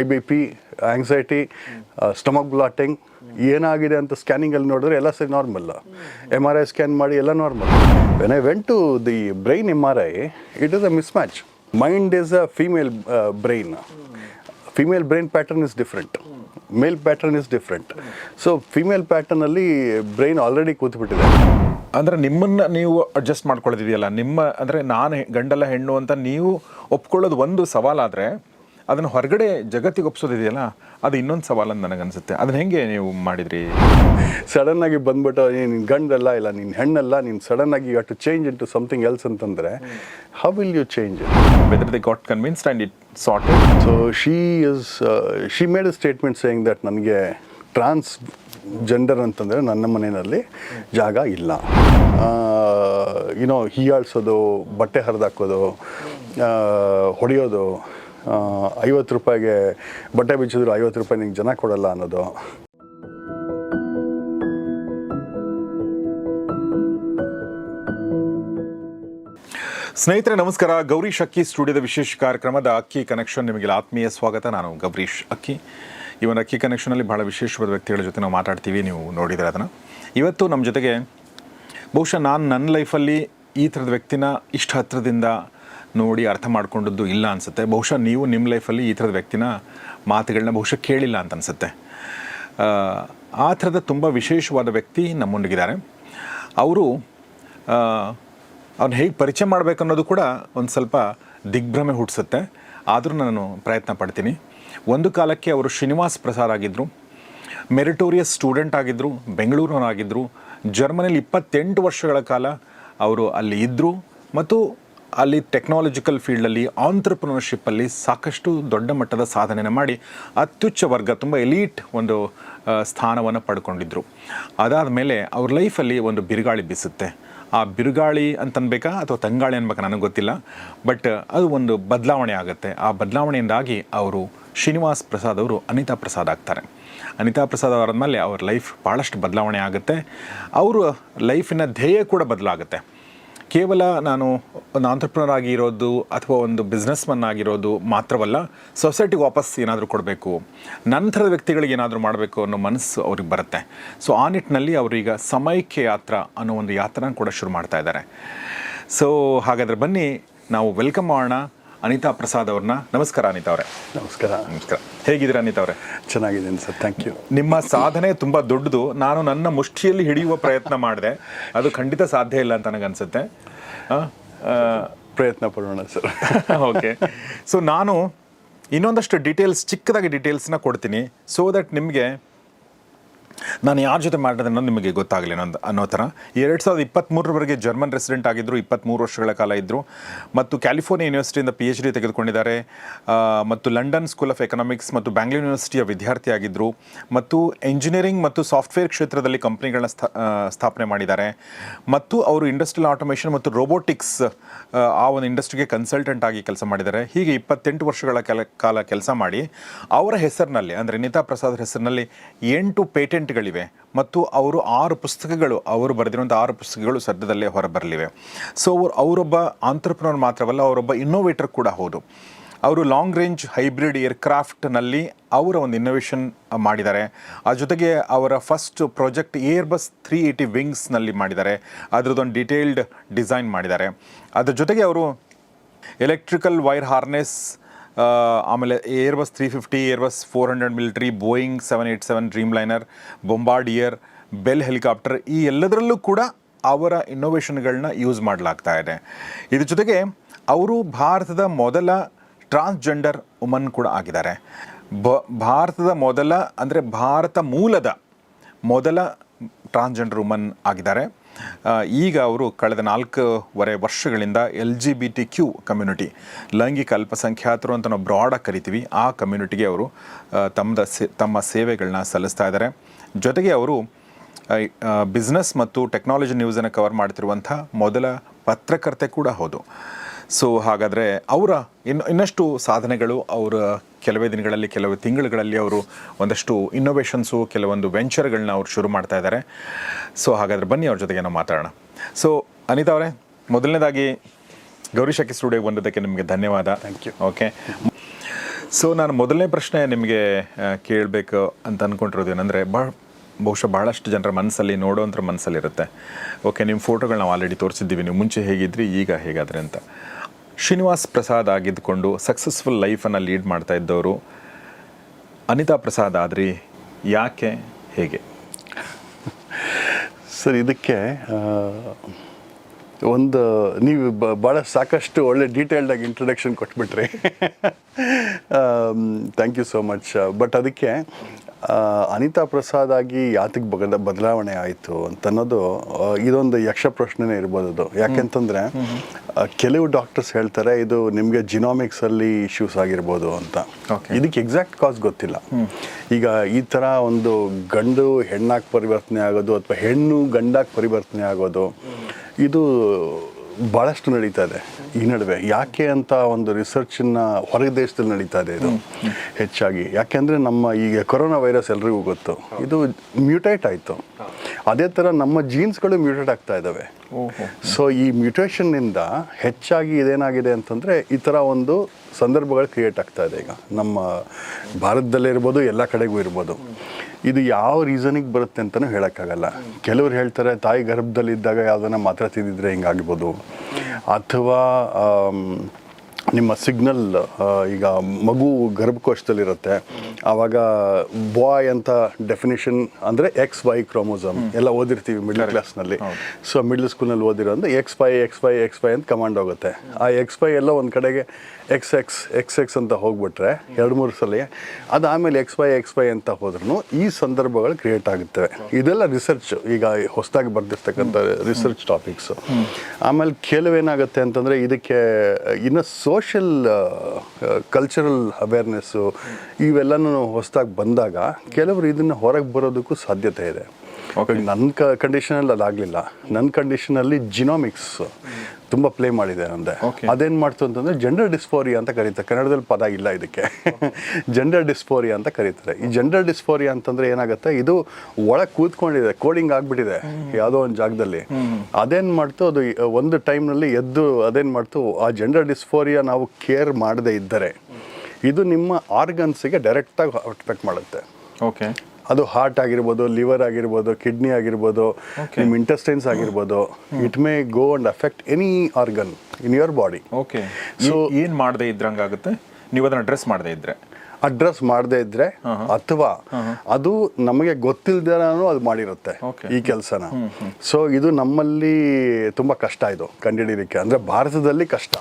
High B P anxiety stomach bloating ಏನಾಗಿದೆ ಅಂತ ಸ್ಕ್ಯಾನಿಂಗಲ್ಲಿ ನೋಡಿದ್ರೆ ಎಲ್ಲ ಸರಿ normal M R I scan ಮಾಡಿ ಎಲ್ಲ normal when I went to the brain M R I it is a mismatch mind is a female brain female brain pattern is different male pattern is different so female ಪ್ಯಾಟರ್ನಲ್ಲಿ brain already ಕೂತ್ಬಿಟ್ಟಿದೆ. ಅಂದ್ರೆ ನಿಮ್ಮನ್ನ ನೀವು adjust ಮಾಡ್ಕೊಳ್ಳೋದಿದೆಯಲ್ಲ ನಿಮ್ಮ, ಅಂದ್ರೆ ನಾನು ಗಂಡಲ್ಲ ಹೆಣ್ಣು ಅಂತ ನೀವು ಒಪ್ಕೊಳ್ಳೋದು ಒಂದು ಸವಾಲಾದ್ರೆ ಅದನ್ನ ಹೊರಗಡೆ ಜಗತ್ತಿಗೆ ಒಪ್ಸೋದಿದೆಯಲ್ಲ ಅದು ಇನ್ನೊಂದು ಸವಾಲನ್ನು ಅಂತ ನನಗನ್ಸುತ್ತೆ. ಅದನ್ನ ಹೆಂಗೆ ನೀವು ಮಾಡಿದ್ರಿ? ಸಡನ್ ಆಗಿ ಬಂದ್ಬಿಟ್ಟು ನೀನು ಗಂಡಲ್ಲ ಇಲ್ಲ ನಿನ್ನ ಹೆಣ್ಣಲ್ಲ ನೀನು ಸಡನ್ ಆಗಿ you to change into something else ಅಂತಂದರೆ how will you change whether they got convinced and it sort so she is she made a statement saying that ನನಗೆ ಟ್ರಾನ್ಸ್ ಜೆಂಡರ್ ಅಂತಂದರೆ ನನ್ನ ಮನೆಯಲ್ಲಿ ಜಾಗ ಇಲ್ಲ. ಏನೋ ಹೀಯಾಳ್ಸೋದು ಬಟ್ಟೆ ಹರಿದಾಕೋದು ಹೊಡೆಯೋದು ಐವತ್ತು ರೂಪಾಯಿಗೆ ಬಟ್ಟೆ ಬಿಚ್ಚಿದ್ರು ಐವತ್ತು ರೂಪಾಯಿ ನಿಂಗೆ ಜನ ಕೊಡಲ್ಲ ಅನ್ನೋದು. ಸ್ನೇಹಿತರೆ, ನಮಸ್ಕಾರ. ಗೌರೀಶ್ ಅಕ್ಕಿ ಸ್ಟುಡಿಯೋದ ವಿಶೇಷ ಕಾರ್ಯಕ್ರಮದ ಅಕ್ಕಿ ಕನೆಕ್ಷನ್ ನಿಮಗೆ ಆತ್ಮೀಯ ಸ್ವಾಗತ. ನಾನು ಗೌರೀಶ್ ಅಕ್ಕಿ. ಈ ಒಂದು ಅಕ್ಕಿ ಕನೆಕ್ಷನಲ್ಲಿ ಬಹಳ ವಿಶೇಷವಾದ ವ್ಯಕ್ತಿಗಳ ಜೊತೆ ನಾವು ಮಾತಾಡ್ತೀವಿ. ನೀವು ನೋಡಿದರೆ ಅದನ್ನು. ಇವತ್ತು ನಮ್ಮ ಜೊತೆಗೆ ಬಹುಶಃ ನಾನು ನನ್ನ ಲೈಫಲ್ಲಿ ಈ ಥರದ ವ್ಯಕ್ತಿನ ಇಷ್ಟು ಹತ್ತಿರದಿಂದ ನೋಡಿ ಅರ್ಥ ಮಾಡ್ಕೊಂಡದ್ದು ಇಲ್ಲ ಅನಿಸುತ್ತೆ. ಬಹುಶಃ ನೀವು ನಿಮ್ಮ ಲೈಫಲ್ಲಿ ಈ ಥರದ ವ್ಯಕ್ತಿನ ಮಾತುಗಳನ್ನ ಬಹುಶಃ ಕೇಳಿಲ್ಲ ಅಂತ ಅನಿಸುತ್ತೆ. ಆ ಥರದ ತುಂಬ ವಿಶೇಷವಾದ ವ್ಯಕ್ತಿ ನಮ್ಮೊಂದಿಗಿದ್ದಾರೆ. ಅವರು ಅವ್ನು ಹೇಗೆ ಪರಿಚಯ ಮಾಡಬೇಕು ಅನ್ನೋದು ಕೂಡ ಒಂದು ಸ್ವಲ್ಪ ದಿಗ್ಭ್ರಮೆ ಹುಟ್ಟಿಸುತ್ತೆ ಆದರೂ ನಾನು ಪ್ರಯತ್ನ ಪಡ್ತೀನಿ. ಒಂದು ಕಾಲಕ್ಕೆ ಅವರು ಶ್ರೀನಿವಾಸ್ ಪ್ರಸಾದ್ ಆಗಿದ್ದರು ಮೆರಿಟೋರಿಯಸ್ ಸ್ಟೂಡೆಂಟ್ ಆಗಿದ್ದರು ಬೆಂಗಳೂರಿನವರಾಗಿದ್ದರು ಜರ್ಮನಿಲಿ ಇಪ್ಪತ್ತೆಂಟು ವರ್ಷಗಳ ಕಾಲ ಅವರು ಅಲ್ಲಿ ಇದ್ದರು ಮತ್ತು ಅಲ್ಲಿ ಟೆಕ್ನಾಲಜಿಕಲ್ ಫೀಲ್ಡಲ್ಲಿ ಆಂಟ್ರಪ್ರನರ್ಶಿಪ್ಪಲ್ಲಿ ಸಾಕಷ್ಟು ದೊಡ್ಡ ಮಟ್ಟದ ಸಾಧನೆಯನ್ನು ಮಾಡಿ ಅತ್ಯುಚ್ಚ ವರ್ಗ, ತುಂಬ ಎಲೀಟ್ ಒಂದು ಸ್ಥಾನವನ್ನು ಪಡ್ಕೊಂಡಿದ್ದರು ಅದಾದ ಮೇಲೆ ಅವ್ರ ಲೈಫಲ್ಲಿ ಒಂದು ಬಿರುಗಾಳಿ ಬೀಸುತ್ತೆ. ಆ ಬಿರುಗಾಳಿ ಅಂತನ್ಬೇಕಾ ಅಥವಾ ತಂಗಾಳಿ ಅನ್ಬೇಕಾ ನನಗೆ ಗೊತ್ತಿಲ್ಲ. ಬಟ್ ಅದು ಒಂದು ಬದಲಾವಣೆ ಆಗುತ್ತೆ. ಆ ಬದಲಾವಣೆಯಿಂದಾಗಿ ಅವರು ಶ್ರೀನಿವಾಸ್ ಪ್ರಸಾದ್ ಅವರು ಅನಿತಾ ಪ್ರಸಾದ್ ಆಗ್ತಾರೆ. ಅನಿತಾ ಪ್ರಸಾದ್ ಅವರಾದ್ಮೇಲೆ ಅವ್ರ ಲೈಫ್ ಭಾಳಷ್ಟು ಬದಲಾವಣೆ ಆಗುತ್ತೆ. ಅವರ ಲೈಫಿನ ಧ್ಯೇಯ ಕೂಡ ಬದಲಾಗುತ್ತೆ. ಕೇವಲ ನಾನು ಒಂದು ಆಂಟ್ರಪ್ರನರ್ ಆಗಿರೋದು ಅಥವಾ ಒಂದು ಬಿಸ್ನೆಸ್ಮನ್ ಆಗಿರೋದು ಮಾತ್ರವಲ್ಲ ಸೊಸೈಟಿಗೆ ವಾಪಸ್ ಏನಾದರೂ ಕೊಡಬೇಕು ನಂತರದ ವ್ಯಕ್ತಿಗಳಿಗೆ ಏನಾದರೂ ಮಾಡಬೇಕು ಅನ್ನೋ ಮನಸ್ಸು ಅವ್ರಿಗೆ ಬರುತ್ತೆ. ಸೊ ಆ ನಿಟ್ಟಿನಲ್ಲಿ ಅವರೀಗ ಸಮಯಕ್ಕೆ ಯಾತ್ರ ಅನ್ನೋ ಒಂದು ಯಾತ್ರನ ಕೂಡ ಶುರು ಮಾಡ್ತಾ ಇದ್ದಾರೆ. ಸೊ ಹಾಗಾದರೆ ಬನ್ನಿ, ನಾವು ವೆಲ್ಕಮ್ ಮಾಡೋಣ. ಅನಿತಾ ಪ್ರಸಾದ್ ಅವ್ರನ್ನ. ನಮಸ್ಕಾರ ಅನಿತಾ ಅವರೇ. ನಮಸ್ಕಾರ. ನಮಸ್ಕಾರ. ಹೇಗಿದ್ದೀರಾ ಅನಿತಾ ಅವರೇ? ಚೆನ್ನಾಗಿದ್ದೀನಿ ಸರ್ ಥ್ಯಾಂಕ್ ಯು ನಿಮ್ಮ ಸಾಧನೆ ತುಂಬ ದೊಡ್ಡದು. ನಾನು ನನ್ನ ಮುಷ್ಟಿಯಲ್ಲಿ ಹಿಡಿಯುವ ಪ್ರಯತ್ನ ಮಾಡಿದೆ. ಅದು ಖಂಡಿತ ಸಾಧ್ಯ ಇಲ್ಲ ಅಂತ ನನಗನ್ಸುತ್ತೆ. ಪ್ರಯತ್ನ ಪಡೋಣ ಸರ್. ಓಕೆ. ಸೊ ನಾನು ಇನ್ನೊಂದಷ್ಟು ಡೀಟೇಲ್ಸ್ ಚಿಕ್ಕದಾಗಿ ಡೀಟೇಲ್ಸ್ನ ಕೊಡ್ತೀನಿ. ಸೊ ದಟ್ ನಿಮಗೆ ನಾನು ಯಾರ ಜೊತೆ ಮಾಡಿದೆ ನಿಮಗೆ ಗೊತ್ತಾಗಲಿ ಅನ್ನೋ ಅನ್ನೋ ಥರ. ಎರಡು ಸಾವಿರದ ಇಪ್ಪತ್ತ್ಮೂರರವರೆಗೆ ಜರ್ಮನ್ ರೆಸಿಡೆಂಟ್ ಆಗಿದ್ದರು ಇಪ್ಪತ್ತ್ಮೂರು ವರ್ಷಗಳ ಕಾಲ ಇದ್ದರು ಮತ್ತು ಕ್ಯಾಲಿಫೋರ್ನಿಯಾ ಯೂನಿವರ್ಸಿಟಿಯಿಂದ ಪಿ ಎಚ್ ಡಿ ತೆಗೆದುಕೊಂಡಿದ್ದಾರೆ. ಮತ್ತು ಲಂಡನ್ ಸ್ಕೂಲ್ ಆಫ್ ಎಕನಾಮಿಕ್ಸ್ ಮತ್ತು ಬ್ಯಾಂಗ್ಳೂರ್ ಯೂನಿವರ್ಸಿಟಿಯ ವಿದ್ಯಾರ್ಥಿ ಆಗಿದ್ದರು ಮತ್ತು ಎಂಜಿನಿಯರಿಂಗ್ ಮತ್ತು ಸಾಫ್ಟ್ವೇರ್ ಕ್ಷೇತ್ರದಲ್ಲಿ ಕಂಪ್ನಿಗಳನ್ನ ಸ್ಥಾ ಸ್ಥಾಪನೆ ಮಾಡಿದ್ದಾರೆ. ಮತ್ತು ಅವರು ಇಂಡಸ್ಟ್ರಿಯಲ್ ಆಟೋಮೇಷನ್ ಮತ್ತು ರೋಬೋಟಿಕ್ಸ್ ಆ ಒಂದು ಇಂಡಸ್ಟ್ರಿಗೆ ಕನ್ಸಲ್ಟೆಂಟ್ ಆಗಿ ಕೆಲಸ ಮಾಡಿದ್ದಾರೆ. ಹೀಗೆ ಇಪ್ಪತ್ತೆಂಟು ವರ್ಷಗಳ ಕೆಲ, ಕಾಲ ಕೆಲಸ ಮಾಡಿ ಅವರ ಹೆಸರಿನಲ್ಲಿ, ಅಂದರೆ ನಿತಾ ಪ್ರಸಾದ್ ಹೆಸರಿನಲ್ಲಿ ಎಂಟು ಪೇಟೆಂಟ್ಗಳಿವೆ ಮತ್ತು ಅವರು ಆರು ಪುಸ್ತಕಗಳು, ಅವರು ಬರೆದಿರುವಂಥ ಆರು ಪುಸ್ತಕಗಳು ಸದ್ಯದಲ್ಲೇ ಹೊರಬರಲಿವೆ. ಸೊ ಅವರು, ಅವರೊಬ್ಬ ಆಂಟ್ರಪ್ರನರ್ ಮಾತ್ರವಲ್ಲ, ಅವರೊಬ್ಬ ಇನ್ನೋವೇಟರ್ ಕೂಡ ಹೌದು. ಅವರು ಲಾಂಗ್ ರೇಂಜ್ ಹೈಬ್ರಿಡ್ ಏರ್ಕ್ರಾಫ್ಟ್ನಲ್ಲಿ ಅವರ ಒಂದು ಇನ್ನೋವೇಷನ್ ಮಾಡಿದ್ದಾರೆ. ಆ ಜೊತೆಗೆ ಅವರ first project Airbus three eighty ವಿಂಗ್ಸ್ನಲ್ಲಿ ಮಾಡಿದ್ದಾರೆ. ಅದರದೊಂದು ಡಿಟೇಲ್ಡ್ ಡಿಸೈನ್ ಮಾಡಿದ್ದಾರೆ. ಅದರ ಜೊತೆಗೆ ಅವರು ಎಲೆಕ್ಟ್ರಿಕಲ್ ವೈರ್ ಹಾರ್ನೆಸ್ ಆಮೇಲೆ Airbus three fifty Airbus four hundred military Boeing seven eight seven Dreamliner Bombardier Bell helicopter ಈ ಎಲ್ಲದರಲ್ಲೂ ಕೂಡ ಅವರ ಇನ್ನೋವೇಷನ್ಗಳನ್ನ ಯೂಸ್ ಮಾಡಲಾಗ್ತಾ ಇದೆ. ಇದ್ರ ಜೊತೆಗೆ ಅವರು ಭಾರತದ ಮೊದಲ ಟ್ರಾನ್ಸ್ಜೆಂಡರ್ ವುಮನ್ ಕೂಡ ಆಗಿದ್ದಾರೆ. ಬ, ಭಾರತದ ಮೊದಲ ಅಂದರೆ ಭಾರತ ಮೂಲದ ಮೊದಲ ಟ್ರಾನ್ಸ್ಜೆಂಡರ್ ವುಮನ್ ಆಗಿದ್ದಾರೆ. ಈಗ ಅವರು ಕಳೆದ ನಾಲ್ಕೂವರೆ ವರ್ಷಗಳಿಂದ L G B T Q community, ಲೈಂಗಿಕ ಅಲ್ಪಸಂಖ್ಯಾತರು ಅಂತ ನಾವು ಬ್ರಾಡಾಗಿ ಕರಿತೀವಿ, ಆ ಕಮ್ಯುನಿಟಿಗೆ ಅವರು ತಮ್ಮದ ತಮ್ಮ ಸೇವೆಗಳನ್ನ ಸಲ್ಲಿಸ್ತಾ ಇದ್ದಾರೆ. ಜೊತೆಗೆ ಅವರು ಬಿಸ್ನೆಸ್ ಮತ್ತು ಟೆಕ್ನಾಲಜಿ ನ್ಯೂಸನ್ನು ಕವರ್ ಮಾಡ್ತಿರುವಂಥ ಮೊದಲ ಪತ್ರಕರ್ತೆ ಕೂಡ ಹೌದು. ಸೊ ಹಾಗಾದರೆ ಅವರ ಇನ್ನು ಇನ್ನಷ್ಟು ಸಾಧನೆಗಳು ಅವರ ಕೆಲವೇ ದಿನಗಳಲ್ಲಿ ಕೆಲವು ತಿಂಗಳುಗಳಲ್ಲಿ ಅವರು ಒಂದಷ್ಟು ಇನ್ನೋವೇಷನ್ಸು ಕೆಲವೊಂದು ವೆಂಚರ್ಗಳನ್ನ ಅವರು ಶುರು ಮಾಡ್ತಾ ಇದ್ದಾರೆ. ಸೊ ಹಾಗಾದರೆ ಬನ್ನಿ ಅವ್ರ ಜೊತೆಗೆ ನಾವು ಮಾತಾಡೋಣ. ಸೊ ಅನಿತಾ ಅವರೇ ಮೊದಲನೇದಾಗಿ ಗೌರಿ ಶಕ್ಕಿ ಸ್ಟುಡಿಯೋಗೆ ಬಂದದಕ್ಕೆ ನಿಮಗೆ ಧನ್ಯವಾದ. ಥ್ಯಾಂಕ್ ಯು ಓಕೆ ಸೊ ನಾನು ಮೊದಲನೇ ಪ್ರಶ್ನೆ ನಿಮಗೆ ಕೇಳಬೇಕು ಅಂತ ಅಂದ್ಕೊಂಡಿರೋದು ಏನಂದರೆ ಭಾಳ ಬಹುಶಃ ಭಾಳಷ್ಟು ಜನರ ಮನಸ್ಸಲ್ಲಿ ನೋಡೋಂಥ ಮನಸ್ಸಲ್ಲಿರುತ್ತೆ. ಓಕೆ ನಿಮ್ಮ ಫೋಟೋಗಳು ನಾವು ಆಲ್ರೆಡಿ ತೋರಿಸಿದ್ದೀವಿ. ನೀವು ಮುಂಚೆ ಹೇಗಿದ್ರಿ ಈಗ ಹೇಗಾದ್ರೆ ಅಂತ. ಶ್ರೀನಿವಾಸ್ ಪ್ರಸಾದ್ ಆಗಿದ್ದುಕೊಂಡು ಸಕ್ಸಸ್ಫುಲ್ ಲೈಫನ್ನು ಲೀಡ್ ಮಾಡ್ತಾ ಇದ್ದವರು. ಅನಿತಾ ಪ್ರಸಾದ್ ಆದ್ರಿ ಯಾಕೆ, ಹೇಗೆ? ಸರ್, ಇದಕ್ಕೆ ಒಂದು, ನೀವು ಬ ಭಾಳ ಸಾಕಷ್ಟು ಒಳ್ಳೆ ಡೀಟೇಲ್ಡಾಗಿ introduction ಕೊಟ್ಬಿಟ್ರಿ. Thank you so much but ಅದಕ್ಕೆ ಅನಿತಾ ಪ್ರಸಾದ್ ಆಗಿ ಯಾತಕ್ಕೆ ಬಗದ ಬದಲಾವಣೆ ಆಯಿತು ಅಂತ ಅನ್ನೋದು ಇದೊಂದು ಯಕ್ಷ ಪ್ರಶ್ನೆನೇ ಇರ್ಬೋದು ಅದು. ಯಾಕೆಂತಂದರೆ ಕೆಲವು ಡಾಕ್ಟರ್ಸ್ ಹೇಳ್ತಾರೆ ಇದು ನಿಮಗೆ ಜಿನಾಮಿಕ್ಸಲ್ಲಿ ಇಶ್ಯೂಸ್ ಆಗಿರ್ಬೋದು ಅಂತ. ಇದಕ್ಕೆ ಎಕ್ಸಾಕ್ಟ್ ಕಾಸ್ ಗೊತ್ತಿಲ್ಲ. ಈಗ ಈ ಥರ ಒಂದು ಗಂಡು ಹೆಣ್ಣಾಗಿ ಪರಿವರ್ತನೆ ಆಗೋದು ಅಥವಾ ಹೆಣ್ಣು ಗಂಡಾಗಿ ಪರಿವರ್ತನೆ ಆಗೋದು ಇದು ಭಾಳಷ್ಟು ನಡೀತಾ ಇದೆ ಈ ನಡುವೆ. ಯಾಕೆ ಅಂತ ಒಂದು ರಿಸರ್ಚನ್ನು ಹೊರಗೆ ದೇಶದಲ್ಲಿ ನಡೀತಾ ಇದೆ ಇದು? ಹೆಚ್ಚಾಗಿ. ಯಾಕೆಂದರೆ ನಮ್ಮ ಈಗ ಕೊರೋನಾ ವೈರಸ್ ಎಲ್ರಿಗೂ ಗೊತ್ತು. ಇದು ಮ್ಯೂಟೇಟ್ ಆಯಿತು. ಅದೇ ಥರ ನಮ್ಮ ಜೀನ್ಸ್ಗಳು ಮ್ಯೂಟೇಟ್ ಆಗ್ತಾ ಇದ್ದಾವೆ ಸೊ ಈ ಮ್ಯೂಟೇಷನ್ನಿಂದ ಹೆಚ್ಚಾಗಿ ಇದೇನಾಗಿದೆ ಅಂತಂದರೆ ಈ ಥರ ಒಂದು ಸಂದರ್ಭಗಳು ಕ್ರಿಯೇಟ್ ಆಗ್ತಾ ಇದೆ ಈಗ. ನಮ್ಮ ಭಾರತದಲ್ಲೇ ಇರ್ಬೋದು, ಎಲ್ಲ ಕಡೆಗೂ ಇರ್ಬೋದು. ಇದು ಯಾವ ರೀಸನಿಗೆ ಬರುತ್ತೆ ಅಂತಲೂ ಹೇಳೋಕ್ಕಾಗಲ್ಲ. ಕೆಲವ್ರು ಹೇಳ್ತಾರೆ, ತಾಯಿ ಗರ್ಭದಲ್ಲಿದ್ದಾಗ ಯಾವುದನ್ನ ಮಾತ್ರ ತಿಂದಿದ್ರೆ ಹಿಂಗಾಗ್ಬೋದು. ಅಥವಾ ನಿಮ್ಮ ಸಿಗ್ನಲ್ ಈಗ ಮಗು ಗರ್ಭಕೋಶದಲ್ಲಿರುತ್ತೆ. ಆವಾಗ ಬಾಯ್ ಅಂತ ಡೆಫಿನೇಷನ್ ಅಂದರೆ ಎಕ್ಸ್ ವೈ ಕ್ರೋಮೋಸಮ್ ಎಲ್ಲ ಓದಿರ್ತೀವಿ ಮಿಡ್ಲ್ ಕ್ಲಾಸ್ನಲ್ಲಿ ಸೊ ಮಿಡ್ಲ್ ಸ್ಕೂಲ್ನಲ್ಲಿ ಓದಿರೋ ಅಂದರೆ X Y X Y X Y ಅಂತ ಕಮಾಂಡ್ ಹೋಗುತ್ತೆ. ಆ ಎಕ್ಸ್ ವೈ ಎಲ್ಲ ಒಂದು ಕಡೆಗೆ ಎಕ್ಸ್ ಎಕ್ಸ್ ಎಕ್ಸ್ ಎಕ್ಸ್ ಅಂತ ಹೋಗ್ಬಿಟ್ರೆ ಎರಡು ಮೂರು ಸಲ ಅದು ಆಮೇಲೆ ಎಕ್ಸ್ ವೈ ಎಕ್ಸ್ ವೈ ಅಂತ ಹೋದ್ರೂ ಈ ಸಂದರ್ಭಗಳು ಕ್ರಿಯೇಟ್ ಆಗುತ್ತವೆ ಇದೆಲ್ಲ ರಿಸರ್ಚ್ ಈಗ ಹೊಸದಾಗಿ ಬರ್ದಿರ್ತಕ್ಕಂಥ ರಿಸರ್ಚ್ ಟಾಪಿಕ್ಸು ಆಮೇಲೆ ಕೆಲವೇನಾಗುತ್ತೆ ಅಂತಂದರೆ ಇದಕ್ಕೆ ಇನ್ನು ಸೋಷಿಯಲ್ ಕಲ್ಚರಲ್ ಅವೇರ್ನೆಸ್ಸು ಇವೆಲ್ಲನೂ ಹೊಸದಾಗಿ ಬಂದಾಗ ಕೆಲವರು ಇದನ್ನು ಹೊರಗೆ ಬರೋದಕ್ಕೂ ಸಾಧ್ಯತೆ ಇದೆ. ನನ್ನ ಕ ಕಂಡೀಷನಲ್ಲಿ ಅದಾಗಲಿಲ್ಲ. ನನ್ನ ಕಂಡೀಷನಲ್ಲಿ ಜಿನೋಮಿಕ್ಸ್ ತುಂಬ ಪ್ಲೇ ಮಾಡಿದೆ ಅದೇನ್ ಅದೇನು ಮಾಡ್ತು ಅಂತಂದರೆ ಜೆಂಡರ್ ಡಿಸ್ಫೋರಿಯಾ ಅಂತ ಕರೀತಾರೆ. ಕನ್ನಡದಲ್ಲಿ ಪದ ಇಲ್ಲ ಇದಕ್ಕೆ. ಜೆಂಡರ್ ಡಿಸ್ಫೋರಿಯಾ ಅಂತ ಕರೀತಾರೆ. ಈ ಜೆಂಡರ್ ಡಿಸ್ಫೋರಿಯಾ ಅಂತಂದ್ರೆ ಏನಾಗುತ್ತೆ? ಇದು ಒಳಗೆ ಕೂತ್ಕೊಂಡಿದೆ. ಕೋಡಿಂಗ್ ಆಗ್ಬಿಟ್ಟಿದೆ. ಯಾವುದೋ ಒಂದು ಜಾಗದಲ್ಲಿ. ಅದೇನ್ ಮಾಡ್ತು? ಅದು ಒಂದು ಟೈಮ್ನಲ್ಲಿ ಎದ್ದು ಅದೇನು ಮಾಡ್ತು? ಆ ಜೆಂಡರ್ ಡಿಸ್ಫೋರಿಯಾ ನಾವು ಕೇರ್ ಮಾಡದೇ ಇದ್ದರೆ ಇದು ನಿಮ್ಮ ಆರ್ಗನ್ಸಿಗೆ ಡೈರೆಕ್ಟಾಗಿ ಅಫೆಕ್ಟ್ ಮಾಡುತ್ತೆ. ಓಕೆ ಅದು ಹಾರ್ಟ್ ಆಗಿರ್ಬೋದು ಲಿವರ್ ಆಗಿರ್ಬೋದು ಕಿಡ್ನಿ ಆಗಿರ್ಬೋದು. ನಿಮ್ಮ ಇಂಟೆಸ್ಟೈನ್ಸ್ ಆಗಿರ್ಬೋದು it may go and affect any organ in your body okay so ಏನು ಮಾಡದೇ ಇದ್ರಂಗಾಗುತ್ತೆ ನೀವು ಅದನ್ನ ಅಡ್ರೆಸ್ ಮಾಡದೇ ಇದ್ರೆ. ಅಡ್ರೆಸ್ ಮಾಡದೇ ಇದ್ರೆ ಅಥವಾ ಅದು ನಮಗೆ ಗೊತ್ತಿಲ್ದೇನೂ ಅದು ಮಾಡಿರುತ್ತೆ ಈ ಕೆಲಸನ. ಸೊ ಇದು ನಮ್ಮಲ್ಲಿ ತುಂಬ ಕಷ್ಟ ಇದು ಕಂಡುಹಿಡಿಯಲಿಕ್ಕೆ ಅಂದರೆ ಭಾರತದಲ್ಲಿ ಕಷ್ಟ.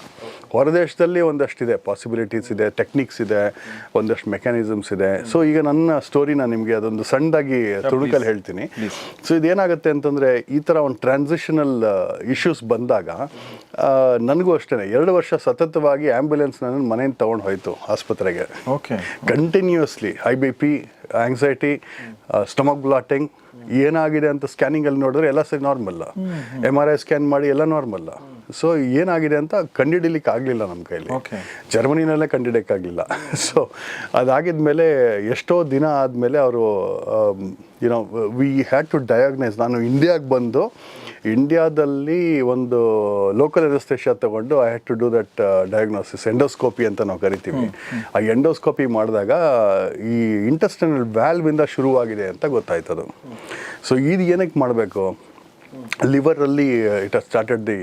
ಹೊರದೇಶದಲ್ಲಿ ಒಂದಷ್ಟಿದೆ ಪಾಸಿಬಿಲಿಟೀಸ್ ಇದೆ ಟೆಕ್ನಿಕ್ಸ್ ಇದೆ ಒಂದಷ್ಟು ಮೆಕ್ಯಾನಿಸಮ್ಸ್ ಇದೆ. ಸೊ ಈಗ ನನ್ನ ಸ್ಟೋರಿನ ನಿಮಗೆ ಅದೊಂದು ಸಣ್ಣದಾಗಿ ತುಣುಕಲ್ಲಿ ಹೇಳ್ತೀನಿ. ಸೊ ಇದೇನಾಗುತ್ತೆ ಅಂತಂದರೆ ಈ ಥರ ಒಂದು ಟ್ರಾನ್ಸಿಷನಲ್ ಇಶ್ಯೂಸ್ ಬಂದಾಗ ನನಗೂ ಅಷ್ಟೇ ಎರಡು ವರ್ಷ ಸತತವಾಗಿ ಆ್ಯಂಬುಲೆನ್ಸ್ ನನ್ನ ಮನೆಯಿಂದ ತೊಗೊಂಡು ಹೋಯ್ತು ಆಸ್ಪತ್ರೆಗೆ. Okay continuously high B P anxiety stomach bloating ಏನಾಗಿದೆ ಅಂತ ಸ್ಕ್ಯಾನಿಂಗಲ್ಲಿ ನೋಡಿದ್ರೆ ಎಲ್ಲ ಸರಿ ನಾರ್ಮಲ್ಲ ಎಂ ಆರ್ ಐ ಸ್ಕ್ಯಾನ್ ಮಾಡಿ ಎಲ್ಲ ನಾರ್ಮಲ್ ಸೊ ಏನಾಗಿದೆ ಅಂತ ಕಂಡುಹಿಡಿಯಲಿಕ್ಕೆ ಆಗಲಿಲ್ಲ ನಮ್ಮ ಕೈಯಲ್ಲಿ. ಜರ್ಮನಿನಲ್ಲೇ ಕಂಡುಹಿಡಿಯೋಕ್ಕಾಗಲಿಲ್ಲ. ಸೊ ಅದಾಗಿದ ಮೇಲೆ ಎಷ್ಟೋ ದಿನ ಆದಮೇಲೆ ಅವರು you know we had to diagnose ನಾನು ಇಂಡಿಯಾಗೆ ಬಂದು ಇಂಡಿಯಾದಲ್ಲಿ ಒಂದು ಲೋಕಲ್ ಎನಸ್ಥೇಷಿಯಾ ತಗೊಂಡು I had to do that diagnosis endoscopy ಅಂತ ನಾವು ಕರಿತೀವಿ. ಆ ಎಂಡೋಸ್ಕೋಪಿ ಮಾಡಿದಾಗ ಈ ಇಂಟೆಸ್ಟೈನಲ್ ವ್ಯಾಲ್ವಿಂದ ಶುರುವಾಗಿದೆ ಅಂತ ಗೊತ್ತಾಯ್ತದು. ಸೊ ಇದು ಏನಕ್ಕೆ ಮಾಡಬೇಕು? ಲಿವರಲ್ಲಿ it has started the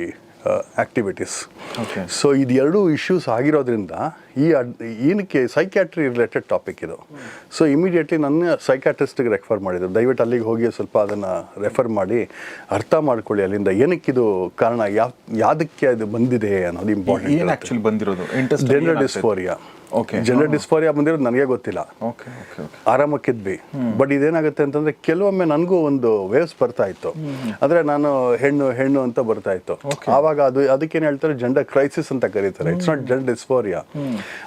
activities Okay. So ಇದು ಎರಡೂ ಇಶ್ಯೂಸ್ ಆಗಿರೋದ್ರಿಂದ ಈ ಅಡ್ ಏನಕ್ಕೆ ಸೈಕ್ಯಾಟ್ರಿ ರಿಲೇಟೆಡ್ ಟಾಪಿಕ್ ಇದು? ಸೊ ಇಮಿಡಿಯೇಟ್ಲಿ ನನ್ನ ಸೈಕ್ಯಾಟ್ರಿಸ್ಟಿಗೆ ರೆಫರ್ ಮಾಡಿದ್ರು. ದಯವಿಟ್ಟು ಅಲ್ಲಿಗೆ ಹೋಗಿ ಸ್ವಲ್ಪ ಅದನ್ನು ರೆಫರ್ ಮಾಡಿ ಅರ್ಥ ಮಾಡ್ಕೊಳ್ಳಿ ಅಲ್ಲಿಂದ ಏನಕ್ಕಿದು ಕಾರಣ ಯಾವ ಯಾವುದಕ್ಕೆ ಅದು ಬಂದಿದೆ ಅನ್ನೋದು ಇಂಪಾರ್ಟೆಂಟ್ ಬಂದಿರೋದು? ಜೆಂಡರ್ ಡಿಸ್ಫೋರಿಯಾ ಜೆಂಡರ್ ಡಿಸ್ಫೋರಿಯಾ ಬಂದಿರೋದು ನನಗೆ ಗೊತ್ತಿಲ್ಲ. ಓಕೆ ಓಕೆ ಓಕೆ ಆರಾಮಕ್ಕಿದ್ವಿ. ಬಟ್ ಇದೇನಾಗುತ್ತೆ ಅಂತಂದ್ರೆ ಕೆಲವೊಮ್ಮೆ ನನಗೂ ಒಂದು ವೇವ್ಸ್ ಬರ್ತಾ ಇತ್ತು. ಅಂದ್ರೆ ನಾನು ಹೆಣ್ಣು ಹೆಣ್ಣು ಅಂತ ಬರ್ತಾ ಇತ್ತು. ಆವಾಗ ಅದು ಅದಕ್ಕೇನು ಹೇಳ್ತಾರೆ ಜೆಂಡರ್ ಕ್ರೈಸಿಸ್ ಅಂತ ಕರೀತಾರೆ. ಇಟ್ಸ್ ನಾಟ್ ಜೆಂಡರ್ ಡಿಸ್ಫೋರಿಯಾ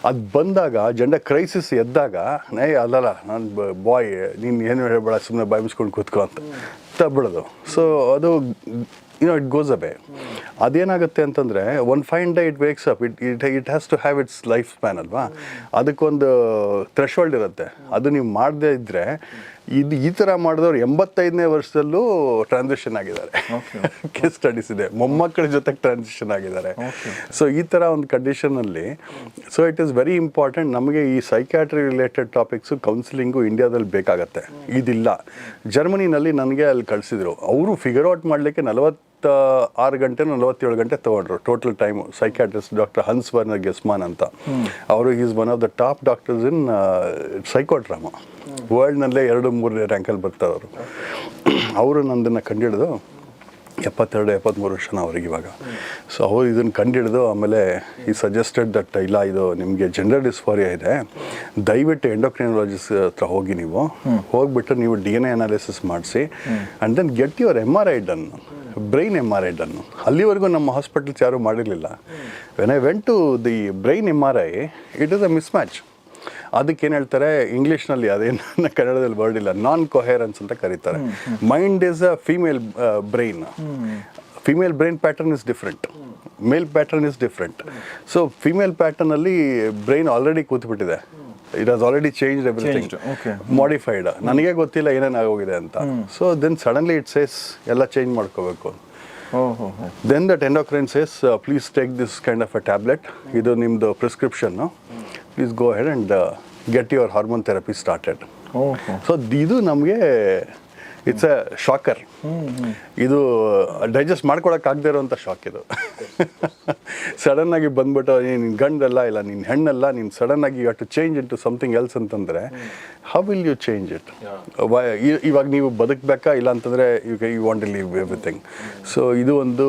ಅದು ಬಂದಾಗ ಜೆಂಡರ್ ಕ್ರೈಸಿಸ್ ಎದ್ದಾಗ ನೈ ಅಲ್ಲಲ್ಲ ನಾನು ಬಾಯ್ ನೀನು ಏನು ಹೇಳ್ಬೇಡ ಸುಮ್ಮನೆ ಬಾಯ್ ಮುಚ್ಕೊಂಡು ಕೂತ್ಕೊ ಅಂತ. ತಬ್ಬಿಡೋದು ಸೊ ಅದು ಯುನೋ ಇಟ್ ಗೋಸ್ ಅಬೆ ಅದೇನಾಗುತ್ತೆ ಅಂತಂದರೆ one fine day it wakes up it it it has to have its life span ಅಲ್ವಾ? ಅದಕ್ಕೊಂದು ಥ್ರೆಶ್ ಹೋಲ್ಡ್ ಇರುತ್ತೆ. ಅದು ನೀವು ಮಾಡದೇ ಇದ್ದರೆ ಇದು ಈ ಥರ ಮಾಡಿದವ್ರು ಎಂಬತ್ತೈದನೇ ವರ್ಷದಲ್ಲೂ ಟ್ರಾನ್ಸಿಷನ್ ಆಗಿದ್ದಾರೆ. ಕೇಸ್ ಸ್ಟಡೀಸ್ ಇದೆ. ಮೊಮ್ಮಕ್ಕಳ ಜೊತೆಗೆ ಟ್ರಾನ್ಸಿಷನ್ ಆಗಿದ್ದಾರೆ. ಸೊ ಈ ಥರ ಒಂದು ಕಂಡೀಷನಲ್ಲಿ so it is very important ನಮಗೆ ಈ ಸೈಕ್ಯಾಟ್ರಿ ರಿಲೇಟೆಡ್ ಟಾಪಿಕ್ಸು ಕೌನ್ಸಿಲಿಂಗು ಇಂಡಿಯಾದಲ್ಲಿ ಬೇಕಾಗತ್ತೆ. ಇದಿಲ್ಲ. ಜರ್ಮನಿನಲ್ಲಿ ನನಗೆ ಅಲ್ಲಿ ಕಳಿಸಿದ್ರು. ಅವರು ಫಿಗರ್ ಔಟ್ ಮಾಡಲಿಕ್ಕೆ ನಲವತ್ತ ಆರು ಗಂಟೆ ನಲವತ್ತೇಳು ಗಂಟೆ ತಗೊಂಡ್ರು. Total time psychiatrist doctor Hans Werner Gessmann ಅಂತ. ಅವರು is one of the top doctors in psychodrama ವರ್ಲ್ಡ್ನಲ್ಲೇ ಎರಡು ಮೂರನೇ ರ್ಯಾಂಕಲ್ಲಿ ಬರ್ತಾರೆ ಅವರು ಅವರು ಕಂಡಿಡಿದು ಎಪ್ಪತ್ತೆರಡು ಎಪ್ಪತ್ತ್ಮೂರು ವರ್ಷನ ಅವ್ರಿಗೆ ಇವಾಗ. ಸೊ ಅವರು ಇದನ್ನು ಕಂಡಿಡಿದು ಆಮೇಲೆ ಈ ಸಜೆಸ್ಟೆಡ್ ದಟ್ ಇಲ್ಲ, ಇದು ನಿಮಗೆ ಜೆಂಡರ್ ಡಿಸ್ಫೋರಿಯಾ ಇದೆ. ದಯವಿಟ್ಟು ಎಂಡೋಕ್ರಿನಾಲಜಿಸ್ಟ್ ಹತ್ರ ಹೋಗಿ ನೀವು. ಹೋಗಿಬಿಟ್ಟು ನೀವು ಡಿ ಎನ್ ಎ ಅನಾಲಿಸಿಸ್ ಮಾಡಿಸಿ. And then get your M R I done brain M R I ಡನ್ನು ಅಲ್ಲಿವರೆಗೂ ನಮ್ಮ ಹಾಸ್ಪಿಟಲ್ಸ್ ಯಾರೂ ಮಾಡಿರಲಿಲ್ಲ. When I went to the brain M R I it is a mismatch ಅದಕ್ಕೆ ಏನು ಹೇಳ್ತಾರೆ ಇಂಗ್ಲೀಷ್ನಲ್ಲಿ ಅದೇನು ಕನ್ನಡದಲ್ಲಿ ವರ್ಡ್ ಇಲ್ಲ ನಾನ್ ಕೊಹೆರೆನ್ಸ್ ಅಂತ ಕರೀತಾರೆ. Mind is a female brain female brain pattern is different male pattern is different so female ಪ್ಯಾಟರ್ನಲ್ಲಿ brain already ಕೂತ್ಬಿಟ್ಟಿದೆ. It has already change everything. Modified ನನಗೆ ಗೊತ್ತಿಲ್ಲ ಏನೇನು ಆಗೋಗಿದೆ ಅಂತ so then suddenly it says ಎಲ್ಲ change ಮಾಡ್ಕೋಬೇಕು. ಓಹೋ then that endocrine says please take this kind of a tablet ಇದು ನಿಮ್ಮದು prescription please go ahead and get your hormone therapy started so ಇದು ನಮಗೆ ಇಟ್ಸ್ ಅ ಶಾಕರ್ ಇದು digest ಮಾಡ್ಕೊಳಕ್ಕಾಗದೇ ಇರೋಂಥ ಶಾಕ್ ಇದು. ಸಡನ್ ಆಗಿ ಬಂದ್ಬಿಟ್ಟು ನೀನು ಗಂಡಲ್ಲ ಇಲ್ಲ ನೀನು ಹೆಣ್ಣಲ್ಲ ನೀನು ಸಡನ್ ಆಗಿ you to change into something else ಅಂತಂದರೆ how will you change it ಇವಾಗ ನೀವು ಬದುಕಬೇಕಾ? ಇಲ್ಲ ಅಂತಂದರೆ you you want leave everything so ಇದು ಒಂದು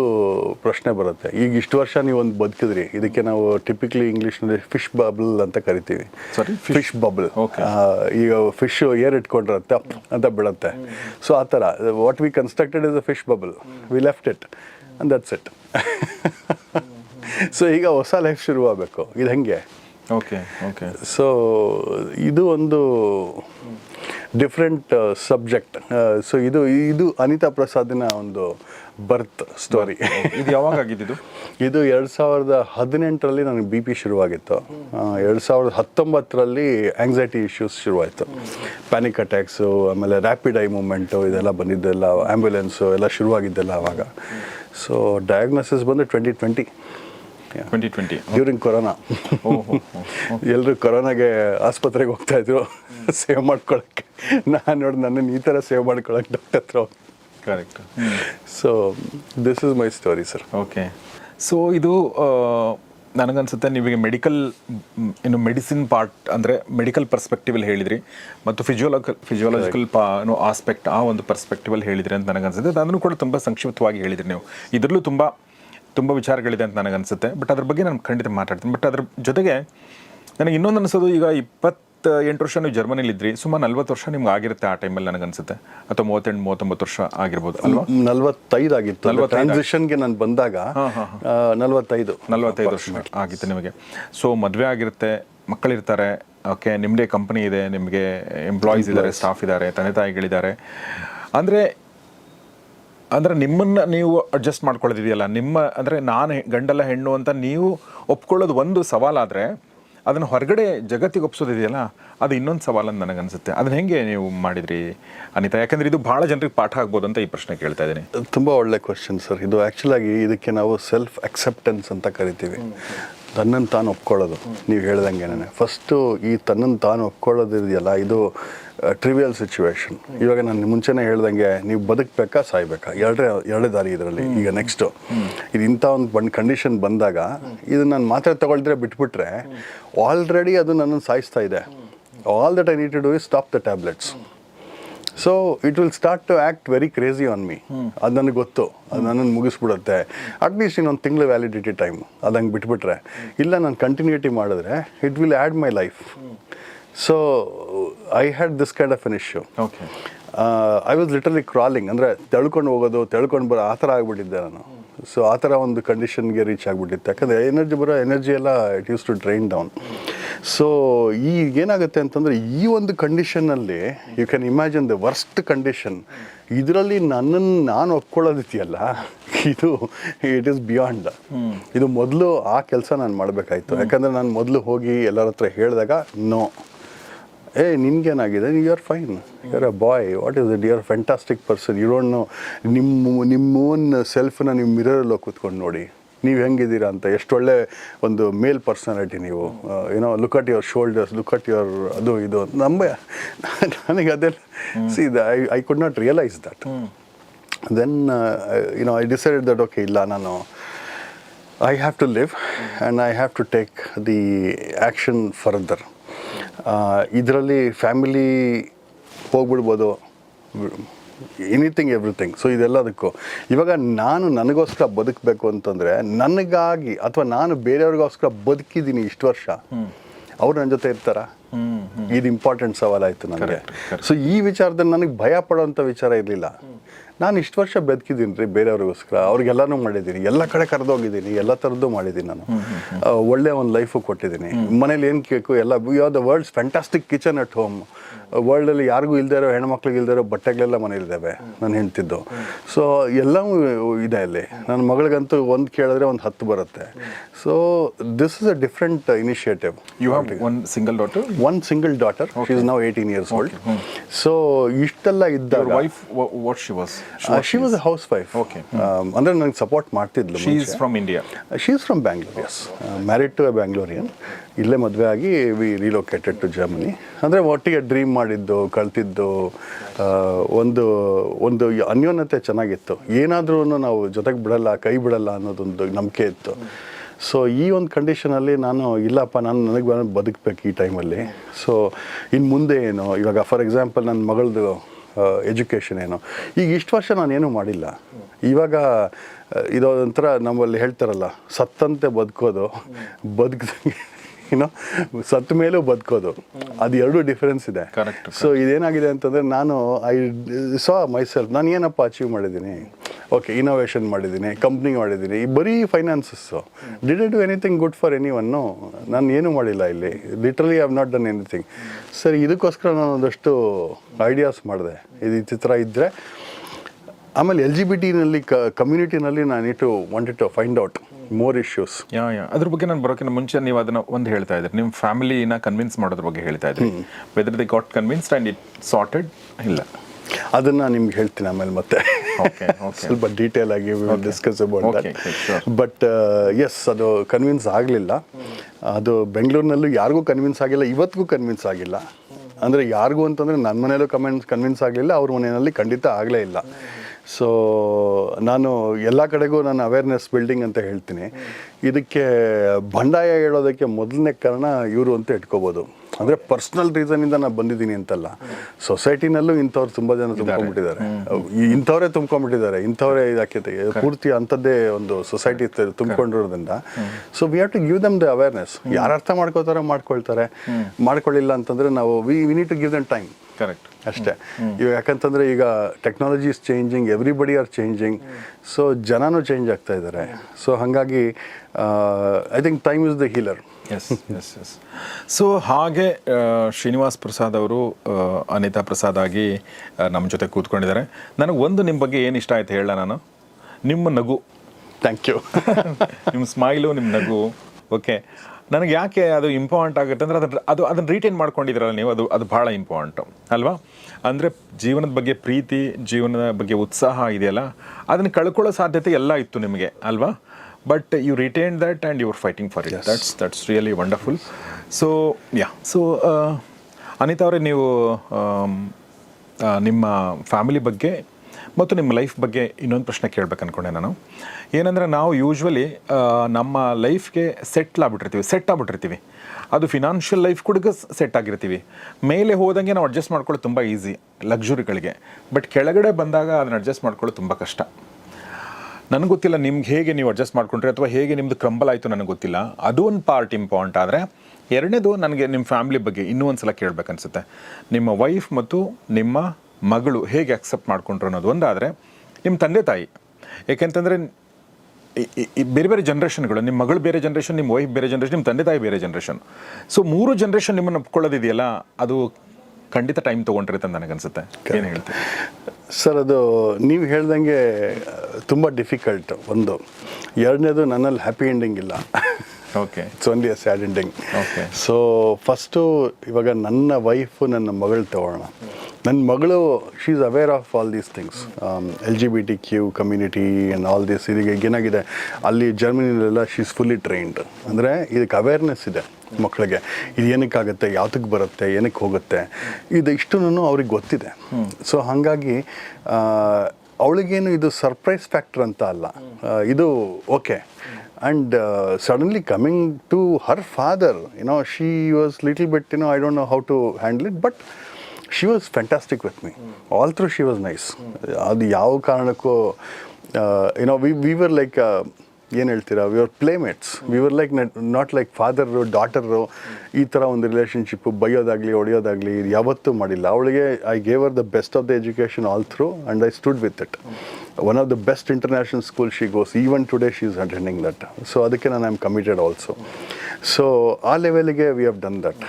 ಪ್ರಶ್ನೆ ಬರುತ್ತೆ. ಈಗ ಇಷ್ಟು ವರ್ಷ ನೀವು ಒಂದು ಬದುಕಿದ್ರಿ. ಇದಕ್ಕೆ ನಾವು ಟಿಪಿಕ್ಲಿ ಇಂಗ್ಲೀಷ್ನಲ್ಲಿ ಫಿಶ್ ಬಬಲ್ ಅಂತ ಕರಿತೀವಿ? Fish bubble. ಈಗ ಫಿಶ್ ಏರ್ ಇಟ್ಕೊಂಡಿರುತ್ತೆ ಅಂತ ಬಿಡುತ್ತೆ. ಸೊ ಆ ಥರ what we constructed is a fish bubble we left it and that's it so ಈಗ ಹೊಸ ಲೈಫ್ ಶುರು ಆಗಬೇಕು ಇದು ಹೆಂಗೆ? ಓಕೆ ಓಕೆ ಸೊ ಇದು ಒಂದು ಡಿಫ್ರೆಂಟ್ ಸಬ್ಜೆಕ್ಟ್ ಸೊ ಇದು ಇದು ಅನಿತಾ ಪ್ರಸಾದಿನ ಒಂದು ಬರ್ತ್ ಸ್ಟೋರಿ ಇದು ಯಾವಾಗ ಆಗಿದ್ದು ಇದು ಎರಡು ಸಾವಿರದ ಹದಿನೆಂಟರಲ್ಲಿ ನನಗೆ ಬಿ ಪಿ ಶುರುವಾಗಿತ್ತು. ಎರಡು ಸಾವಿರದ ಹತ್ತೊಂಬತ್ತರಲ್ಲಿ ಆಂಗ್ಸೈಟಿ ಇಶ್ಯೂಸ್ ಶುರುವಾಯಿತು. ಪ್ಯಾನಿಕ್ ಅಟ್ಯಾಕ್ಸು ಆಮೇಲೆ ರ್ಯಾಪಿಡ್ ಐ ಮೂಮೆಂಟು ಇದೆಲ್ಲ ಬಂದಿದ್ದೆಲ್ಲ ಆ್ಯಂಬುಲೆನ್ಸು ಎಲ್ಲ ಶುರುವಾಗಿದ್ದೆಲ್ಲ ಆವಾಗ. ಸೊ ಡಯಾಗ್ನೋಸಿಸ್ ಬಂದು twenty twenty twenty twenty during corona ಎಲ್ಲರೂ ಕೊರೋನಾಗೆ ಆಸ್ಪತ್ರೆಗೆ ಹೋಗ್ತಾ ಇದ್ರು ಸೇವ್ ಮಾಡ್ಕೊಳಕ್ಕೆ. ನಾನು ನೋಡಿ ನನ್ನನ್ನು ಈ ಥರ ಸೇವ್ ಮಾಡ್ಕೊಳಕ್ಕೆ ಡಾಕ್ಟರ್ ಹತ್ರ correct so this is my story sir okay so ಇದು ನನಗನ್ಸುತ್ತೆ ನಿಮಗೆ ಮೆಡಿಕಲ್ ಏನು ಮೆಡಿಸಿನ್ ಪಾರ್ಟ್ ಅಂದರೆ ಮೆಡಿಕಲ್ ಪರ್ಸ್ಪೆಕ್ಟಿವಲ್ಲಿ ಹೇಳಿದ್ರಿ. ಮತ್ತು ಫಿಸಿಯೋಲಕಲ್ ಫಿಜಿಯೋಲಾಜಿಕಲ್ ಪಾ ಏನೋ ಆಸ್ಪೆಕ್ಟ್ ಆ ಒಂದು ಪರ್ಸ್ಪೆಕ್ಟಿವಲ್ಲಿ ಹೇಳಿದ್ರಿ ಅಂತ ನನಗನ್ಸುತ್ತೆ. ಅದನ್ನು ಕೂಡ ತುಂಬ ಸಂಕ್ಷಿಪ್ತವಾಗಿ ಹೇಳಿದ್ರಿ ನೀವು. ಇದರಲ್ಲೂ ತುಂಬ ತುಂಬ ವಿಚಾರಗಳಿದೆ ಅಂತ ನನಗನ್ಸುತ್ತೆ. ಬಟ್ ಅದ್ರ ಬಗ್ಗೆ ನಾನು ಖಂಡಿತ ಮಾತಾಡ್ತೀನಿ. ಬಟ್ ಅದ್ರ ಜೊತೆಗೆ ನನಗೆ ಇನ್ನೊಂದು ಅನಿಸೋದು ಈಗ ಇಪ್ಪತ್ತು ಎಂಟು ವರ್ಷ ನೀವು ಜರ್ಮನಿಲಿ ಇದ್ರಿ ಸುಮಾರು ನಲ್ವತ್ತು ವರ್ಷ ನಿಮ್ಗೆ ಆಗಿರುತ್ತೆ ಆ ಟೈಮಲ್ಲಿ ನನಗನ್ಸುತ್ತೆ. ಅಥವಾ ಮೂವತ್ತೆಂಟು ಮೂವತ್ತೊಂಬತ್ತು ವರ್ಷ ಆಗಿರ್ಬೋದು ಅಲ್ವಾ? ನಲ್ವತ್ತೈದು ಆಗಿತ್ತು. ಟ್ರಾನ್ಸಿಷನ್ಗೆ ನಾನು ಬಂದಾಗ ನಲವತ್ತೈದು. ನಲವತ್ತೈದು ವರ್ಷ ಆಗಿತ್ತು ನಿಮಗೆ. ಸೊ ಮದುವೆ ಆಗಿರುತ್ತೆ ಮಕ್ಕಳಿರ್ತಾರೆ. ಓಕೆ ನಿಮ್ಮದೇ ಕಂಪನಿ ಇದೆ ನಿಮಗೆ ಎಂಪ್ಲಾಯೀಸ್ ಇದ್ದಾರೆ ಸ್ಟಾಫ್ ಇದ್ದಾರೆ ತಂದೆ ತಾಯಿಗಳಿದ್ದಾರೆ. ಅಂದರೆ ಅಂದರೆ ನಿಮ್ಮನ್ನು ನೀವು ಅಡ್ಜಸ್ಟ್ ಮಾಡ್ಕೊಳ್ಳೋದಿದೆಯಲ್ಲ ನಿಮ್ಮ ಅಂದರೆ ನಾನು ಗಂಡಲ್ಲ ಹೆಣ್ಣು ಅಂತ ನೀವು ಒಪ್ಕೊಳ್ಳೋದು ಒಂದು ಸವಾಲಾದರೆ ಅದನ್ನು ಹೊರಗಡೆ ಜಗತ್ತಿಗೆ ಒಪ್ಸೋದಿದೆಯಲ್ಲ ಅದು ಇನ್ನೊಂದು ಸವಾಲು ಅಂತ ನನಗನ್ಸುತ್ತೆ. ಅದನ್ನ ಹೆಂಗೆ ನೀವು ಮಾಡಿದ್ರಿ ಅನಿತಾ? ಯಾಕಂದ್ರೆ ಇದು ಭಾಳ ಜನರಿಗೆ ಪಾಠ ಆಗ್ಬೋದು ಅಂತ ಈ ಪ್ರಶ್ನೆ ಕೇಳ್ತಾ ಇದ್ದೀನಿ. ತುಂಬ ಒಳ್ಳೆ ಕ್ವಶನ್ ಸರ್ ಇದು ಆ್ಯಕ್ಚುಲಾಗಿ ಇದಕ್ಕೆ ನಾವು ಸೆಲ್ಫ್ ಅಕ್ಸೆಪ್ಟೆನ್ಸ್ ಅಂತ ಕರಿತೀವಿ. ತನ್ನನ್ನು ತಾನು ಒಪ್ಕೊಳ್ಳೋದು. ನೀವು ಹೇಳ್ದಂಗೆನೆ. ಫಸ್ಟು ಈ ತನ್ನನ್ನು ತಾನು ಒಪ್ಕೊಳ್ಳೋದಿದೆಯಲ್ಲ ಇದು ಟ್ರಿವಿಯಲ್ ಸಿಚುವೇಶನ್ ಇವಾಗ ನಾನು ಮುಂಚೆನೇ ಹೇಳ್ದಂಗೆ ನೀವು ಬದುಕಬೇಕಾ ಸಾಯ್ಬೇಕಾ? ಎರಡೇ ಎರಡೇ ದಾರಿ ಇದರಲ್ಲಿ. ಈಗ ನೆಕ್ಸ್ಟು ಇದು ಇಂಥ ಒಂದು ಬಂದು ಕಂಡೀಷನ್ ಬಂದಾಗ ಇದು ನಾನು ಮಾತ್ರೆ ತಗೊಳ್ದ್ರೆ ಬಿಟ್ಬಿಟ್ರೆ ಆಲ್ರೆಡಿ ಅದು ನನ್ನನ್ನು ಸಾಯಿಸ್ತಾ ಇದೆ. All that I need to do is stop the tablets so it will start to act very crazy on me ಅದು ನನಗೆ ಗೊತ್ತು. ಅದು ನನ್ನನ್ನು ಮುಗಿಸ್ಬಿಡುತ್ತೆ. ಅಟ್ಲೀಸ್ಟ್ ಇನ್ನೊಂದು ತಿಂಗಳು ವ್ಯಾಲಿಡಿಟಿ ಟೈಮ್ ಅದಂಗೆ ಹಂಗೆ ಬಿಟ್ಬಿಟ್ರೆ ಇಲ್ಲ ನಾನು ಕಂಟಿನ್ಯೂಟಿ ಮಾಡಿದ್ರೆ it will add my life so I had this kind of an issue okay I was literally crawling ಅಂದರೆ ತೆಳ್ಕೊಂಡು ಹೋಗೋದು ತೆಳ್ಕೊಂಡು ಬರೋ ಆ ಥರ ಆಗಿಬಿಟ್ಟಿದ್ದೆ ನಾನು. ಸೊ ಆ ಥರ ಒಂದು ಕಂಡೀಷನ್ಗೆ ರೀಚ್ ಆಗಿಬಿಟ್ಟಿತ್ತು. ಯಾಕಂದರೆ ಎನರ್ಜಿ ಬರೋ ಎನರ್ಜಿ ಎಲ್ಲ it use to drain down so ಈಗ ಏನಾಗುತ್ತೆ ಅಂತಂದರೆ ಈ ಒಂದು ಕಂಡೀಷನ್ನಲ್ಲಿ you can imagine the worst condition ಇದರಲ್ಲಿ ನನ್ನನ್ನು ನಾನು ಒಪ್ಕೊಳ್ಳೋದಿದೆಯಲ್ಲ ಇದು ಇಟ್ ಈಸ್ ಬಿಯಾಂಡ್ ಇದು ಮೊದಲು ಆ ಕೆಲಸ ನಾನು ಮಾಡಬೇಕಾಯ್ತು. ಯಾಕಂದರೆ ನಾನು ಮೊದಲು ಹೋಗಿ ಎಲ್ಲರ ಹತ್ರ ಹೇಳಿದಾಗ ನೋ ಏ ನಿನ್ಗೇನಾಗಿದೆ? You are fine you are a boy what is it you are fantastic person you don't know ನಿಮ್ಮ ನಿಮ್ಮ ಓನ್ ಸೆಲ್ಫ್ನ ನಿಮ್ಮ ಮಿರರಲ್ಲಿ ಕೂತ್ಕೊಂಡು ನೋಡಿ. ನೀವು ಹೆಂಗಿದ್ದೀರಾ ಅಂತ. ಎಷ್ಟು ಒಳ್ಳೆ ಒಂದು ಮೇಲ್ ಪರ್ಸನಾಲಿಟಿ ನೀವು. ಏನೋ look at your shoulders look at your ಅದು ಇದು ಅಂತ. ನಂಬ ನನಗೆ ಅದೆಲ್ಲ see I I could not realise that then you know I decide that okay ಇಲ್ಲ ನಾನು I have to live and I have to take the action further ಇದರಲ್ಲಿ family ಹೋಗ್ಬಿಡ್ಬೋದು. ಎನಿಥಿಂಗ್ ಎವ್ರಿಥಿಂಗ್ ಸೊ ಇದೆಲ್ಲದಕ್ಕೂ ಇವಾಗ ನಾನು ನನಗೋಸ್ಕರ ಬದುಕಬೇಕು ಅಂತಂದರೆ ನನಗಾಗಿ ಅಥವಾ ನಾನು ಬೇರೆಯವ್ರಿಗೋಸ್ಕರ ಬದುಕಿದ್ದೀನಿ ಇಷ್ಟು ವರ್ಷ ಅವ್ರು ನನ್ನ ಜೊತೆ ಇರ್ತಾರ? ಇದು ಇಂಪಾರ್ಟೆಂಟ್ ಸವಾಲಾಯಿತು ನನಗೆ. ಸೊ ಈ ವಿಚಾರದಲ್ಲಿ ನನಗೆ ಭಯ ಪಡೋಂಥ ವಿಚಾರ ಇರಲಿಲ್ಲ. ನಾನು ಇಷ್ಟು ವರ್ಷ ಬದುಕಿದ್ದೀನಿ ರೀ ಬೇರೆಯವ್ರಿಗೋಸ್ಕರ. ಅವ್ರಿಗೆಲ್ಲನೂ ಮಾಡಿದ್ದೀನಿ. ಎಲ್ಲ ಕಡೆ ಕರೆದೋಗಿದ್ದೀನಿ ಎಲ್ಲ ಥರದ್ದು ಮಾಡಿದ್ದೀನಿ ನಾನು. ಒಳ್ಳೆ ಒಂದು ಲೈಫು ಕೊಟ್ಟಿದ್ದೀನಿ. ಮನೇಲಿ ಏನು ಕೇಕು ಎಲ್ಲ you are the world's fantastic kitchen at home ವರ್ಲ್ಡಲ್ಲಿ ಯಾರಿಗೂ ಇಲ್ದೇ ಇರೋ ಹೆಣ್ಮಕ್ಳಿಗೆ ಇಲ್ದೇ ಇರೋ ಬಟ್ಟೆಗಳೆಲ್ಲ ಮನೇಲಿದ್ದಾವೆ ನಾನು ಹೇಳ್ತಿದ್ದು. ಸೊ ಎಲ್ಲವೂ ಇದೆ ಅಲ್ಲಿ. ನನ್ನ ಮಗಳಿಗಂತೂ ಒಂದು ಕೇಳಿದ್ರೆ ಒಂದು ಹತ್ತು ಬರುತ್ತೆ. So this is a different initiative you have one single daughter one single daughter she is now eighteen years old so ಇಷ್ಟೆಲ್ಲ ಇದ್ದ ಇದ್ದಾಗ wife what she was she was housewife okay ಅಂದರೆ ನನಗೆ support ಮಾಡ್ತಿದ್ಲು she is from India she is from Bangalore is married to a Bangalorean ಇಲ್ಲೇ ಮದುವೆ ಆಗಿ V ರಿಲೊಕೇಟೆಡ್ to Germany ಅಂದರೆ ಒಟ್ಟಿಗೆ ಡ್ರೀಮ್ ಮಾಡಿದ್ದು ಕಳ್ತಿದ್ದು ಒಂದು ಒಂದು ಅನ್ಯೋನ್ಯತೆ ಚೆನ್ನಾಗಿತ್ತು. ಏನಾದ್ರೂ ನಾವು ಜೊತೆಗೆ ಬಿಡಲ್ಲ ಕೈ ಬಿಡಲ್ಲ ಅನ್ನೋದೊಂದು ನಂಬಿಕೆ ಇತ್ತು. ಸೊ ಈ ಒಂದು ಕಂಡೀಷನಲ್ಲಿ ನಾನು ಇಲ್ಲಪ್ಪ ನಾನು ನನಗೆ ಬದುಕಬೇಕು ಈ ಟೈಮಲ್ಲಿ ಸೊ ಇನ್ನು ಮುಂದೆ ಏನು ಇವಾಗ ಫಾರ್ ಎಕ್ಸಾಂಪಲ್ ನನ್ನ ಮಗಳದು ಎಜುಕೇಷನ್ ಏನು. ಈಗ ಇಷ್ಟು ವರ್ಷ ನಾನೇನು ಮಾಡಿಲ್ಲ. ಇವಾಗ ಇದು ಇದೊಂಥರ ನಮ್ಮಲ್ಲಿ ಹೇಳ್ತಾರಲ್ಲ ಸತ್ತಂತೆ ಬದುಕೋದು. ಬದುಕಿದಂಗೆ ಏನೋ ಸತ್ತ ಮೇಲೂ ಬದುಕೋದು. ಅದು ಎರಡು ಡಿಫರೆನ್ಸ್ ಇದೆ. ಸೊ ಇದೇನಾಗಿದೆ ಅಂತಂದರೆ ನಾನು ಐ ಸಾ ಮೈಸೆಲ್ಫ್ ನಾನು ಏನಪ್ಪ ಅಚೀವ್ ಮಾಡಿದ್ದೀನಿ? ಓಕೆ ಇನೋವೇಷನ್ ಮಾಡಿದ್ದೀನಿ ಕಂಪ್ನಿ ಮಾಡಿದ್ದೀನಿ ಈ ಬರೀ finances did I do anything good for anyone ನಾನು ಏನೂ ಮಾಡಿಲ್ಲ ಇಲ್ಲಿ. Literally have not done anything ಸರಿ ಇದಕ್ಕೋಸ್ಕರ ನಾನು ಒಂದಷ್ಟು ಐಡಿಯಾಸ್ ಮಾಡಿದೆ. ಇದು ಈ ಥರ ಇದ್ದರೆ ಆಮೇಲೆ ಎಲ್ ಜಿ ಬಿ ಟಿನಲ್ಲಿ ಕ ಕಮ್ಯುನಿಟಿನಲ್ಲಿ ನಾನು ಇಟ್ಟು wanted to find out more issues yeah yeah. ಅದ್ರ ಬಗ್ಗೆ ನಾನು ಬರೋಕ್ಕಿಂತ ಮುಂಚೆ ನೀವು ಅದನ್ನ ಒಂದು ಹೇಳ್ತಾ ಇದ್ರಿ. ನಿಮ್ಮ ಫ್ಯಾಮಿಲಿನ ಕನ್ವಿನ್ಸ್ ಮಾಡೋದ್ರ ಬಗ್ಗೆ ಹೇಳ್ತಾ ಇದ್ರಿ. Whether they got convinced and it sorted ಇಲ್ಲ. ಅದನ್ನು ನಿಮ್ಗೆ ಹೇಳ್ತೀನಿ ಆಮೇಲೆ ಮತ್ತೆ. ಸ್ವಲ್ಪ ಡೀಟೇಲ್ ಆಗಿ ಡಿಸ್ಕಸ್ ಅಬೌಟ್. ಬಟ್ ಎಸ್ ಅದು ಕನ್ವಿನ್ಸ್ ಆಗಲಿಲ್ಲ. ಅದು ಬೆಂಗಳೂರಿನಲ್ಲೂ ಯಾರಿಗೂ ಕನ್ವಿನ್ಸ್ ಆಗಿಲ್ಲ ಇವತ್ತಿಗೂ ಕನ್ವಿನ್ಸ್ ಆಗಿಲ್ಲ. ಅಂದರೆ ಯಾರಿಗೂ ಅಂತಂದರೆ ನನ್ನ ಮನೆಯಲ್ಲೂ ಕಮೆಂಟ್ಸ್ ಕನ್ವಿನ್ಸ್ ಆಗಲಿಲ್ಲ ಅವ್ರ ಮನೆಯಲ್ಲಿ ಖಂಡಿತ ಆಗಲೇ ಇಲ್ಲ. ಸೊ ನಾನು ಎಲ್ಲ ಕಡೆಗೂ ನಾನು ಅವೇರ್ನೆಸ್ ಬಿಲ್ಡಿಂಗ್ ಅಂತ ಹೇಳ್ತೀನಿ. ಇದಕ್ಕೆ ಬಂಡಾಯ ಹೇಳೋದಕ್ಕೆ ಮೊದಲನೇ ಕಾರಣ ಇವರು ಅಂತ ಇಟ್ಕೋಬೋದು. ಅಂದರೆ ಪರ್ಸ್ನಲ್ ರೀಸನಿಂದ ನಾನು ಬಂದಿದ್ದೀನಿ ಅಂತಲ್ಲ. ಸೊಸೈಟಿನಲ್ಲೂ ಇಂಥವ್ರು ತುಂಬ ಜನ ತುಂಬ್ಕೊಂಡ್ಬಿಟ್ಟಿದ್ದಾರೆ. ಇಂಥವರೇ ತುಂಬ್ಕೊಂಡ್ಬಿಟ್ಟಿದ್ದಾರೆ. ಇಂಥವರೇ ಇದಕ್ಕೆ ಪೂರ್ತಿ ಅಂಥದ್ದೇ ಒಂದು society ತುಂಬಿಕೊಂಡಿರೋದ್ರಿಂದ. So we have to give them the awareness ಯಾರು ಅರ್ಥ ಮಾಡ್ಕೋತಾರೋ ಮಾಡ್ಕೊಳ್ತಾರೆ. ಮಾಡ್ಕೊಳ್ಳಿಲ್ಲ ಅಂತಂದರೆ ನಾವು we we need to give them time correct ಅಷ್ಟೇ. ಇವಾಗ ಯಾಕಂತಂದರೆ ಈಗ technology is changing everybody are changing so ಜನನೂ ಚೇಂಜ್ ಆಗ್ತಾ ಇದ್ದಾರೆ ಸೊ ಹಾಗಾಗಿ I think time is the healer yes yes yes so ಹಾಗೆ ಶ್ರೀನಿವಾಸ್ ಪ್ರಸಾದ್ ಅವರು ಅನಿತಾ ಪ್ರಸಾದ್ ಆಗಿ ನಮ್ಮ ಜೊತೆ ಕೂತ್ಕೊಂಡಿದ್ದಾರೆ. ನನಗೆ ಒಂದು ನಿಮ್ಮ ಬಗ್ಗೆ ಏನು ಇಷ್ಟ ಆಯ್ತು ಹೇಳ ನಾನು. ನಿಮ್ಮ ನಗು. ಥ್ಯಾಂಕ್ ಯು ನಿಮ್ಮ ಸ್ಮೈಲು ನಿಮ್ಮ ನಗು. ಓಕೆ. ನನಗೆ ಯಾಕೆ ಅದು ಇಂಪಾರ್ಟೆಂಟ್ ಆಗುತ್ತೆ ಅಂದರೆ ಅದನ್ನ ಅದು ಅದನ್ನು ರೀಟೈನ್ ಮಾಡ್ಕೊಂಡಿದ್ದೀರಲ್ಲ ನೀವು ಅದು ಅದು ಭಾಳ ಇಂಪಾರ್ಟೆಂಟು ಅಲ್ವಾ? ಅಂದರೆ ಜೀವನದ ಬಗ್ಗೆ ಪ್ರೀತಿ ಜೀವನದ ಬಗ್ಗೆ ಉತ್ಸಾಹ ಇದೆಯಲ್ಲ ಅದನ್ನು ಕಳ್ಕೊಳ್ಳೋ ಸಾಧ್ಯತೆ ಎಲ್ಲ ಇತ್ತು ನಿಮಗೆ ಅಲ್ವಾ? But you retain that and you are fighting for it that's that's really wonderful so yeah so Anita ಅವರೇ ನೀವು ಆ, ನಿಮ್ಮ ಫ್ಯಾಮಿಲಿ ಬಗ್ಗೆ ಮತ್ತು ನಿಮ್ಮ ಲೈಫ್ ಬಗ್ಗೆ ಇನ್ನೊಂದು ಪ್ರಶ್ನೆ ಕೇಳ್ಬೇಕು ಅಂದ್ಕೊಂಡೆ ನಾನು. ಏನಂದರೆ ನಾವು ಯೂಶ್ವಲಿ ನಮ್ಮ ಲೈಫ್ಗೆ ಸೆಟ್ಲ್ ಆಗ್ಬಿಟ್ಟಿರ್ತೀವಿ ಸೆಟ್ ಆಗ್ಬಿಟ್ಟಿರ್ತೀವಿ. ಅದು ಫಿನಾನ್ಷಿಯಲ್ ಲೈಫ್ ಕೂಡ ಸೆಟ್ ಆಗಿರ್ತೀವಿ. ಮೇಲೆ ಹೋದಂಗೆ ನಾವು ಅಡ್ಜಸ್ಟ್ ಮಾಡ್ಕೊಳ್ಳೋದು ತುಂಬ ಈಸಿ ಲಕ್ಸುರಿಗಳಿಗೆ ಬಟ್ ಕೆಳಗಡೆ ಬಂದಾಗ ಅದನ್ನ ಅಡ್ಜಸ್ಟ್ ಮಾಡ್ಕೊಳ್ಳೋದು ತುಂಬ ಕಷ್ಟ. ನನಗೆ ಗೊತ್ತಿಲ್ಲ ನಿಮ್ಗೆ ಹೇಗೆ ನೀವು ಅಡ್ಜಸ್ಟ್ ಮಾಡ್ಕೊಂಡ್ರಿ ಅಥವಾ ಹೇಗೆ ನಿಮ್ಮದು ಕ್ರಂಬಲ್ ಆಯಿತು ನನಗೆ ಗೊತ್ತಿಲ್ಲ. ಅದು ಒಂದು ಪಾರ್ಟ್ ಇಂಪಾರ್ಟೆಂಟ್ ಆದರೆ ಎರಡನೇದು ನನಗೆ ನಿಮ್ಮ ಫ್ಯಾಮಿಲಿ ಬಗ್ಗೆ ಇನ್ನೂ ಒಂದು ಸಲ ಕೇಳಬೇಕನ್ಸುತ್ತೆ ನಿಮ್ಮ ವೈಫ್ ಮತ್ತು ನಿಮ್ಮ ಮಗಳು ಹೇಗೆ ಅಕ್ಸೆಪ್ಟ್ ಮಾಡ್ಕೊಂಡ್ರು ಅನ್ನೋದು ಒಂದಾದರೆ ನಿಮ್ಮ ತಂದೆ ತಾಯಿ. ಏಕೆಂತಂದರೆ ಬೇರೆ ಬೇರೆ ಜನ್ರೇಷನ್ಗಳು ನಿಮ್ಮ ಮಗಳು ಬೇರೆ ಜನ್ರೇಷನ್ ನಿಮ್ಮ ವೈಫ್ ಬೇರೆ ಜನ್ರೇಷನ್ ನಿಮ್ಮ ತಂದೆ ತಾಯಿ ಬೇರೆ ಜನ್ರೇಷನ್ ಸೊ ಮೂರು ಜನ್ರೇಷನ್ ನಿಮ್ಮನ್ನು ಒಪ್ಕೊಳ್ಳೋದಿದೆಯಲ್ಲ, ಅದು ಖಂಡಿತ ಟೈಮ್ ತೊಗೊಂಡಿರುತ್ತೆ ಅಂತ ನನಗನ್ಸುತ್ತೆ. ಏನು ಹೇಳ್ತೀವಿ ಸರ್ ಅದು ನೀವು ಹೇಳ್ದಂಗೆ ತುಂಬ ಡಿಫಿಕಲ್ಟ್ ಒಂದು. ಎರಡನೇದು ನನ್ನಲ್ಲಿ ಹ್ಯಾಪಿ ಎಂಡಿಂಗ್ ಇಲ್ಲ. Okay it's only a sad ending okay so first ಇವಾಗ ನನ್ನ ವೈಫು ನನ್ನ ಮಗಳು ತಗೊಳ್ಳೋಣ. ನನ್ನ ಮಗಳು she is aware of all these things L G B T Q community and all this ಇದೀಗ ಏನಾಗಿದೆ? ಅಲ್ಲಿ ಜರ್ಮನಿಲೆಲ್ಲ ಶಿ ಈಸ್ ಫುಲ್ಲಿ ಟ್ರೈನ್ಡ್ ಅಂದರೆ ಇದಕ್ಕೆ ಅವೇರ್ನೆಸ್ ಇದೆ ಮಕ್ಕಳಿಗೆ ಇದು ಏನಕ್ಕಾಗುತ್ತೆ? ಯಾವ್ದಕ್ಕೆ ಬರುತ್ತೆ? ಏನಕ್ಕೆ ಹೋಗುತ್ತೆ? ಇದು ಇಷ್ಟು ಅವ್ರಿಗೆ ಗೊತ್ತಿದೆ. ಸೊ ಹಾಗಾಗಿ ಅವಳಿಗೇನು ಇದು ಸರ್ಪ್ರೈಸ್ ಫ್ಯಾಕ್ಟರ್ ಅಂತ ಅಲ್ಲ. ಇದು okay and uh, suddenly coming to her father you know she was little bit you know i don't know how to handle it but she was fantastic with me all through she was nice ಅದು ಯಾವ ಕಾರಣಕ್ಕೂ you know we we were like ಏನು ಹೇಳ್ತೀರಾ we are playmates we were like not like father daughter ಈ ಥರ ಒಂದು relationship ಬೈಯೋದಾಗಲಿ ಹೊಡೆಯೋದಾಗಲಿ ಯಾವತ್ತೂ ಮಾಡಿಲ್ಲ ಅವಳಿಗೆ I gave her the best of the education all through and I stood with it one of the best international school she goes even today she is attending that so ಅದಕ್ಕೆ ನಾನು I am committed also so ಆ ಲೆವೆಲ್ಗೆ we have done that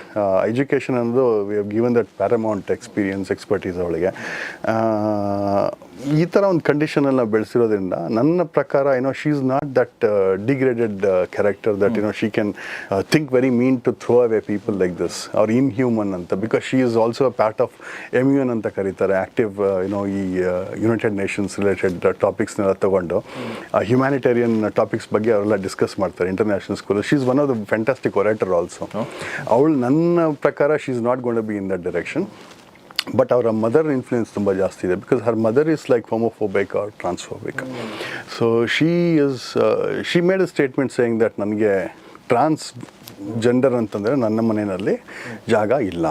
education ಅನ್ನೋದು we have given that paramount experience expertise ಅವಳಿಗೆ. ಆ, ಈ ಥರ ಒಂದು ಕಂಡೀಷನನ್ನು ನಾವು ಬೆಳೆಸಿರೋದ್ರಿಂದ ನನ್ನ ಪ್ರಕಾರ ಏನೋ she is not that degraded character that you know she can think very mean to throw away people like this ಅವ್ರ ಇನ್ ಹ್ಯೂಮನ್ ಅಂತ because she is also a part of M U N ಅಂತ ಕರೀತಾರೆ. Active you know ಈ United Nations related ಟಾಪಿಕ್ಸ್ನೆಲ್ಲ ತಗೊಂಡು. Humanitarian topics ಬಗ್ಗೆ ಅವರೆಲ್ಲ discuss ಮಾಡ್ತಾರೆ. International school she is one of the fantastic orator also ಅವಳು ನನ್ನ ಪ್ರಕಾರ she is not gone be in that direction but ಅವರ ಮದರ್ ಇನ್ಫ್ಲುಯೆನ್ಸ್ ತುಂಬ ಜಾಸ್ತಿ ಇದೆ because her mother is like homophobic or transphobic so she is she made a statement saying that ನನಗೆ transgender ಅಂತಂದರೆ ನನ್ನ ಮನೆಯಲ್ಲಿ ಜಾಗ ಇಲ್ಲ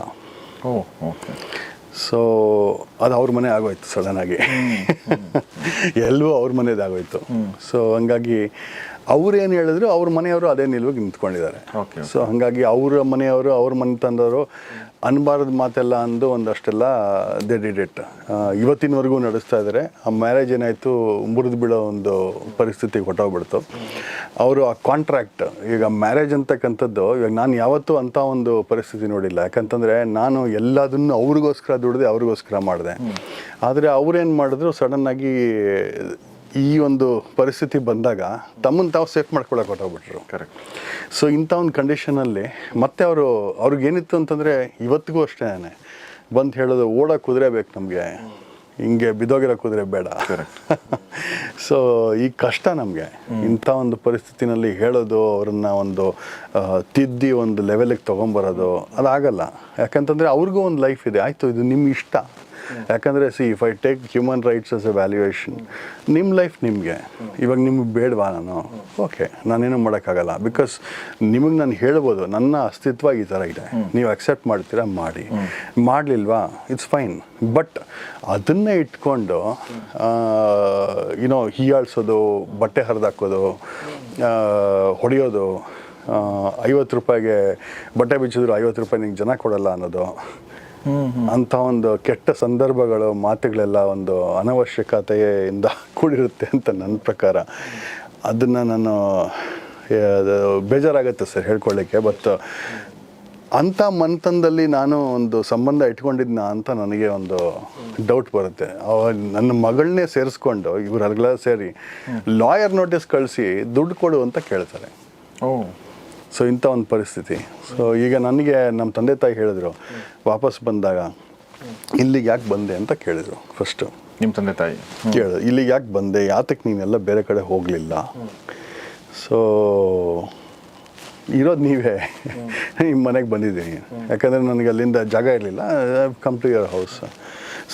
ಸೊ ಅದು ಅವ್ರ ಮನೆ ಆಗೋಯ್ತು ಸಡನ್ನಾಗಿ ಎಲ್ಲವೂ ಅವ್ರ ಮನೆದಾಗೋಯ್ತು ಸೊ ಹಂಗಾಗಿ ಅವ್ರೇನು ಹೇಳಿದ್ರು ಅವ್ರ ಮನೆಯವರು ಅದೇ ನಿಲ್ವಾಗಿ ನಿಂತ್ಕೊಂಡಿದ್ದಾರೆ. ಸೊ ಹಾಗಾಗಿ ಅವರ ಮನೆಯವರು ಅವ್ರ ಮನೆ ತಂದವರು ಅನ್ಬಾರ್ದು ಮಾತೆಲ್ಲ ಅಂದು ಒಂದಷ್ಟೆಲ್ಲ ದೇ ಡಿಡ್ ಇಟ್ ಇವತ್ತಿನವರೆಗೂ ನಡೆಸ್ತಾ ಇದ್ದಾರೆ ಆ ಮ್ಯಾರೇಜ್ ಏನಾಯಿತು ಮುರಿದು ಬೀಳೋ ಒಂದು ಪರಿಸ್ಥಿತಿಗೆ ಹೊಟ್ಟೋಗ್ಬಿಡ್ತು ಅವರು ಆ ಕಾಂಟ್ರಾಕ್ಟ್ ಈಗ ಮ್ಯಾರೇಜ್ ಅಂತಕ್ಕಂಥದ್ದು ಇವಾಗ ನಾನು ಯಾವತ್ತೂ ಅಂಥ ಒಂದು ಪರಿಸ್ಥಿತಿ ನೋಡಿಲ್ಲ. ಯಾಕಂತಂದರೆ ನಾನು ಎಲ್ಲದನ್ನು ಅವ್ರಿಗೋಸ್ಕರ ದುಡಿದೆ ಅವ್ರಿಗೋಸ್ಕರ ಮಾಡಿದೆ. ಆದರೆ ಅವ್ರೇನು ಮಾಡಿದ್ರು ಸಡನ್ನಾಗಿ ಈ ಒಂದು ಪರಿಸ್ಥಿತಿ ಬಂದಾಗ ತಮ್ಮನ್ನು ತಾವು ಸೇಫ್ ಮಾಡ್ಕೊಳಕ್ಕೆ ಹೊರಟೋಗ್ಬಿಟ್ರು. ಕರೆಕ್ಟ್ ಸೊ ಇಂಥ ಒಂದು ಕಂಡೀಷನಲ್ಲಿ ಮತ್ತೆ ಅವರು ಅವ್ರಿಗೇನಿತ್ತು ಅಂತಂದರೆ ಇವತ್ತಿಗೂ ಅಷ್ಟೇ ಬಂದು ಹೇಳೋದು ಓಡೋ ಕುದುರೆ ಬೇಕು ನಮಗೆ. ಹಿಂಗೆ ಬಿದ್ದೋಗಿರೋ ಕುದುರೆ ಬೇಡ. ಸೊ ಈ ಕಷ್ಟ ನಮಗೆ. ಇಂಥ ಒಂದು ಪರಿಸ್ಥಿತಿನಲ್ಲಿ ಹೇಳೋದು ಅವ್ರನ್ನ ಒಂದು ತಿದ್ದಿ ಒಂದು ಲೆವೆಲಿಗೆ ತೊಗೊಂಬರೋದು ಅದಾಗಲ್ಲ. ಯಾಕಂತಂದರೆ ಅವ್ರಿಗೂ ಒಂದು ಲೈಫ್ ಇದೆ. ಆಯಿತು ಇದು ನಿಮ್ಮ ಇಷ್ಟ ಯಾಕಂದರೆ see if I take human rights as a valuation ನಿಮ್ಮ ಲೈಫ್ ನಿಮಗೆ. ಇವಾಗ ನಿಮಗೆ ಬೇಡವಾ ನಾನು? ಓಕೆ ನಾನೇನು ಮಾಡೋಕ್ಕಾಗಲ್ಲ. ಬಿಕಾಸ್ ನಿಮಗೆ ನಾನು ಹೇಳ್ಬೋದು, ನನ್ನ ಅಸ್ತಿತ್ವ ಈ ಥರ ಇದೆ. ನೀವು ಅಕ್ಸೆಪ್ಟ್ ಮಾಡ್ತೀರಾ, ಮಾಡಿ. ಮಾಡಲಿಲ್ವಾ? ಇಟ್ಸ್ ಫೈನ್ ಬಟ್ ಅದನ್ನೇ ಇಟ್ಕೊಂಡು ಏನೋ ಹೀಯಾಳ್ಸೋದು ಬಟ್ಟೆ ಹರಿದಾಕೋದು ಹೊಡೆಯೋದು ಐವತ್ತು ರೂಪಾಯಿಗೆ ಬಟ್ಟೆ ಬಿಚ್ಚಿದ್ರು ಐವತ್ತು ರೂಪಾಯಿ ನಿಂಗೆ ಜನ ಕೊಡಲ್ಲ ಅನ್ನೋದು. ಅಂಥ ಒಂದು ಕೆಟ್ಟ ಸಂದರ್ಭಗಳು ಮಾತುಗಳೆಲ್ಲ ಒಂದು ಅನವಶ್ಯಕತೆಯಿಂದ ಕೂಡಿರುತ್ತೆ ಅಂತ ನನ್ನ ಪ್ರಕಾರ. ಅದನ್ನು ನಾನು ಬೇಜಾರಾಗುತ್ತೆ ಸರ್ ಹೇಳ್ಕೊಳ್ಳಿಕ್ಕೆ ಬಟ್ ಅಂಥ ಮನ್ತನದಲ್ಲಿ ನಾನು ಒಂದು ಸಂಬಂಧ ಇಟ್ಕೊಂಡಿದ್ನ ಅಂತ ನನಗೆ ಒಂದು ಡೌಟ್ ಬರುತ್ತೆ. ಅವ ನನ್ನ ಮಗಳನ್ನೇ ಸೇರಿಸ್ಕೊಂಡು ಇವರೆಲ್ಲ ಸೇರಿ ಲಾಯರ್ ನೋಟಿಸ್ ಕಳಿಸಿ ದುಡ್ಡು ಕೊಡು ಅಂತ ಕೇಳ್ತಾರೆ. ಓ. ಸೊ ಇಂಥ ಒಂದು ಪರಿಸ್ಥಿತಿ. ಸೊ ಈಗ ನನಗೆ ನಮ್ಮ ತಂದೆ ತಾಯಿ ಹೇಳಿದ್ರು ವಾಪಸ್ ಬಂದಾಗ ಇಲ್ಲಿಗೆ ಯಾಕೆ ಬಂದೆ ಅಂತ ಕೇಳಿದರು ಫಸ್ಟು ನಿಮ್ಮ ತಂದೆ ತಾಯಿ? ಕೇಳಿದ್ರು ಇಲ್ಲಿಗೆ ಯಾಕೆ ಬಂದೆ? ಯಾತಕ್ಕೆ ನೀನೆಲ್ಲ ಬೇರೆ ಕಡೆ ಹೋಗಲಿಲ್ಲ? ಸೊ ಇರೋದು ನೀವೇ. ನಿಮ್ಮ ಮನೆಗೆ ಬಂದಿದ್ದೀನಿ. ಯಾಕಂದರೆ ನನಗೆ ಅಲ್ಲಿಂದ ಜಾಗ ಇರಲಿಲ್ಲ ಕಮ್ ಟು ಯುವರ್ ಹೌಸ್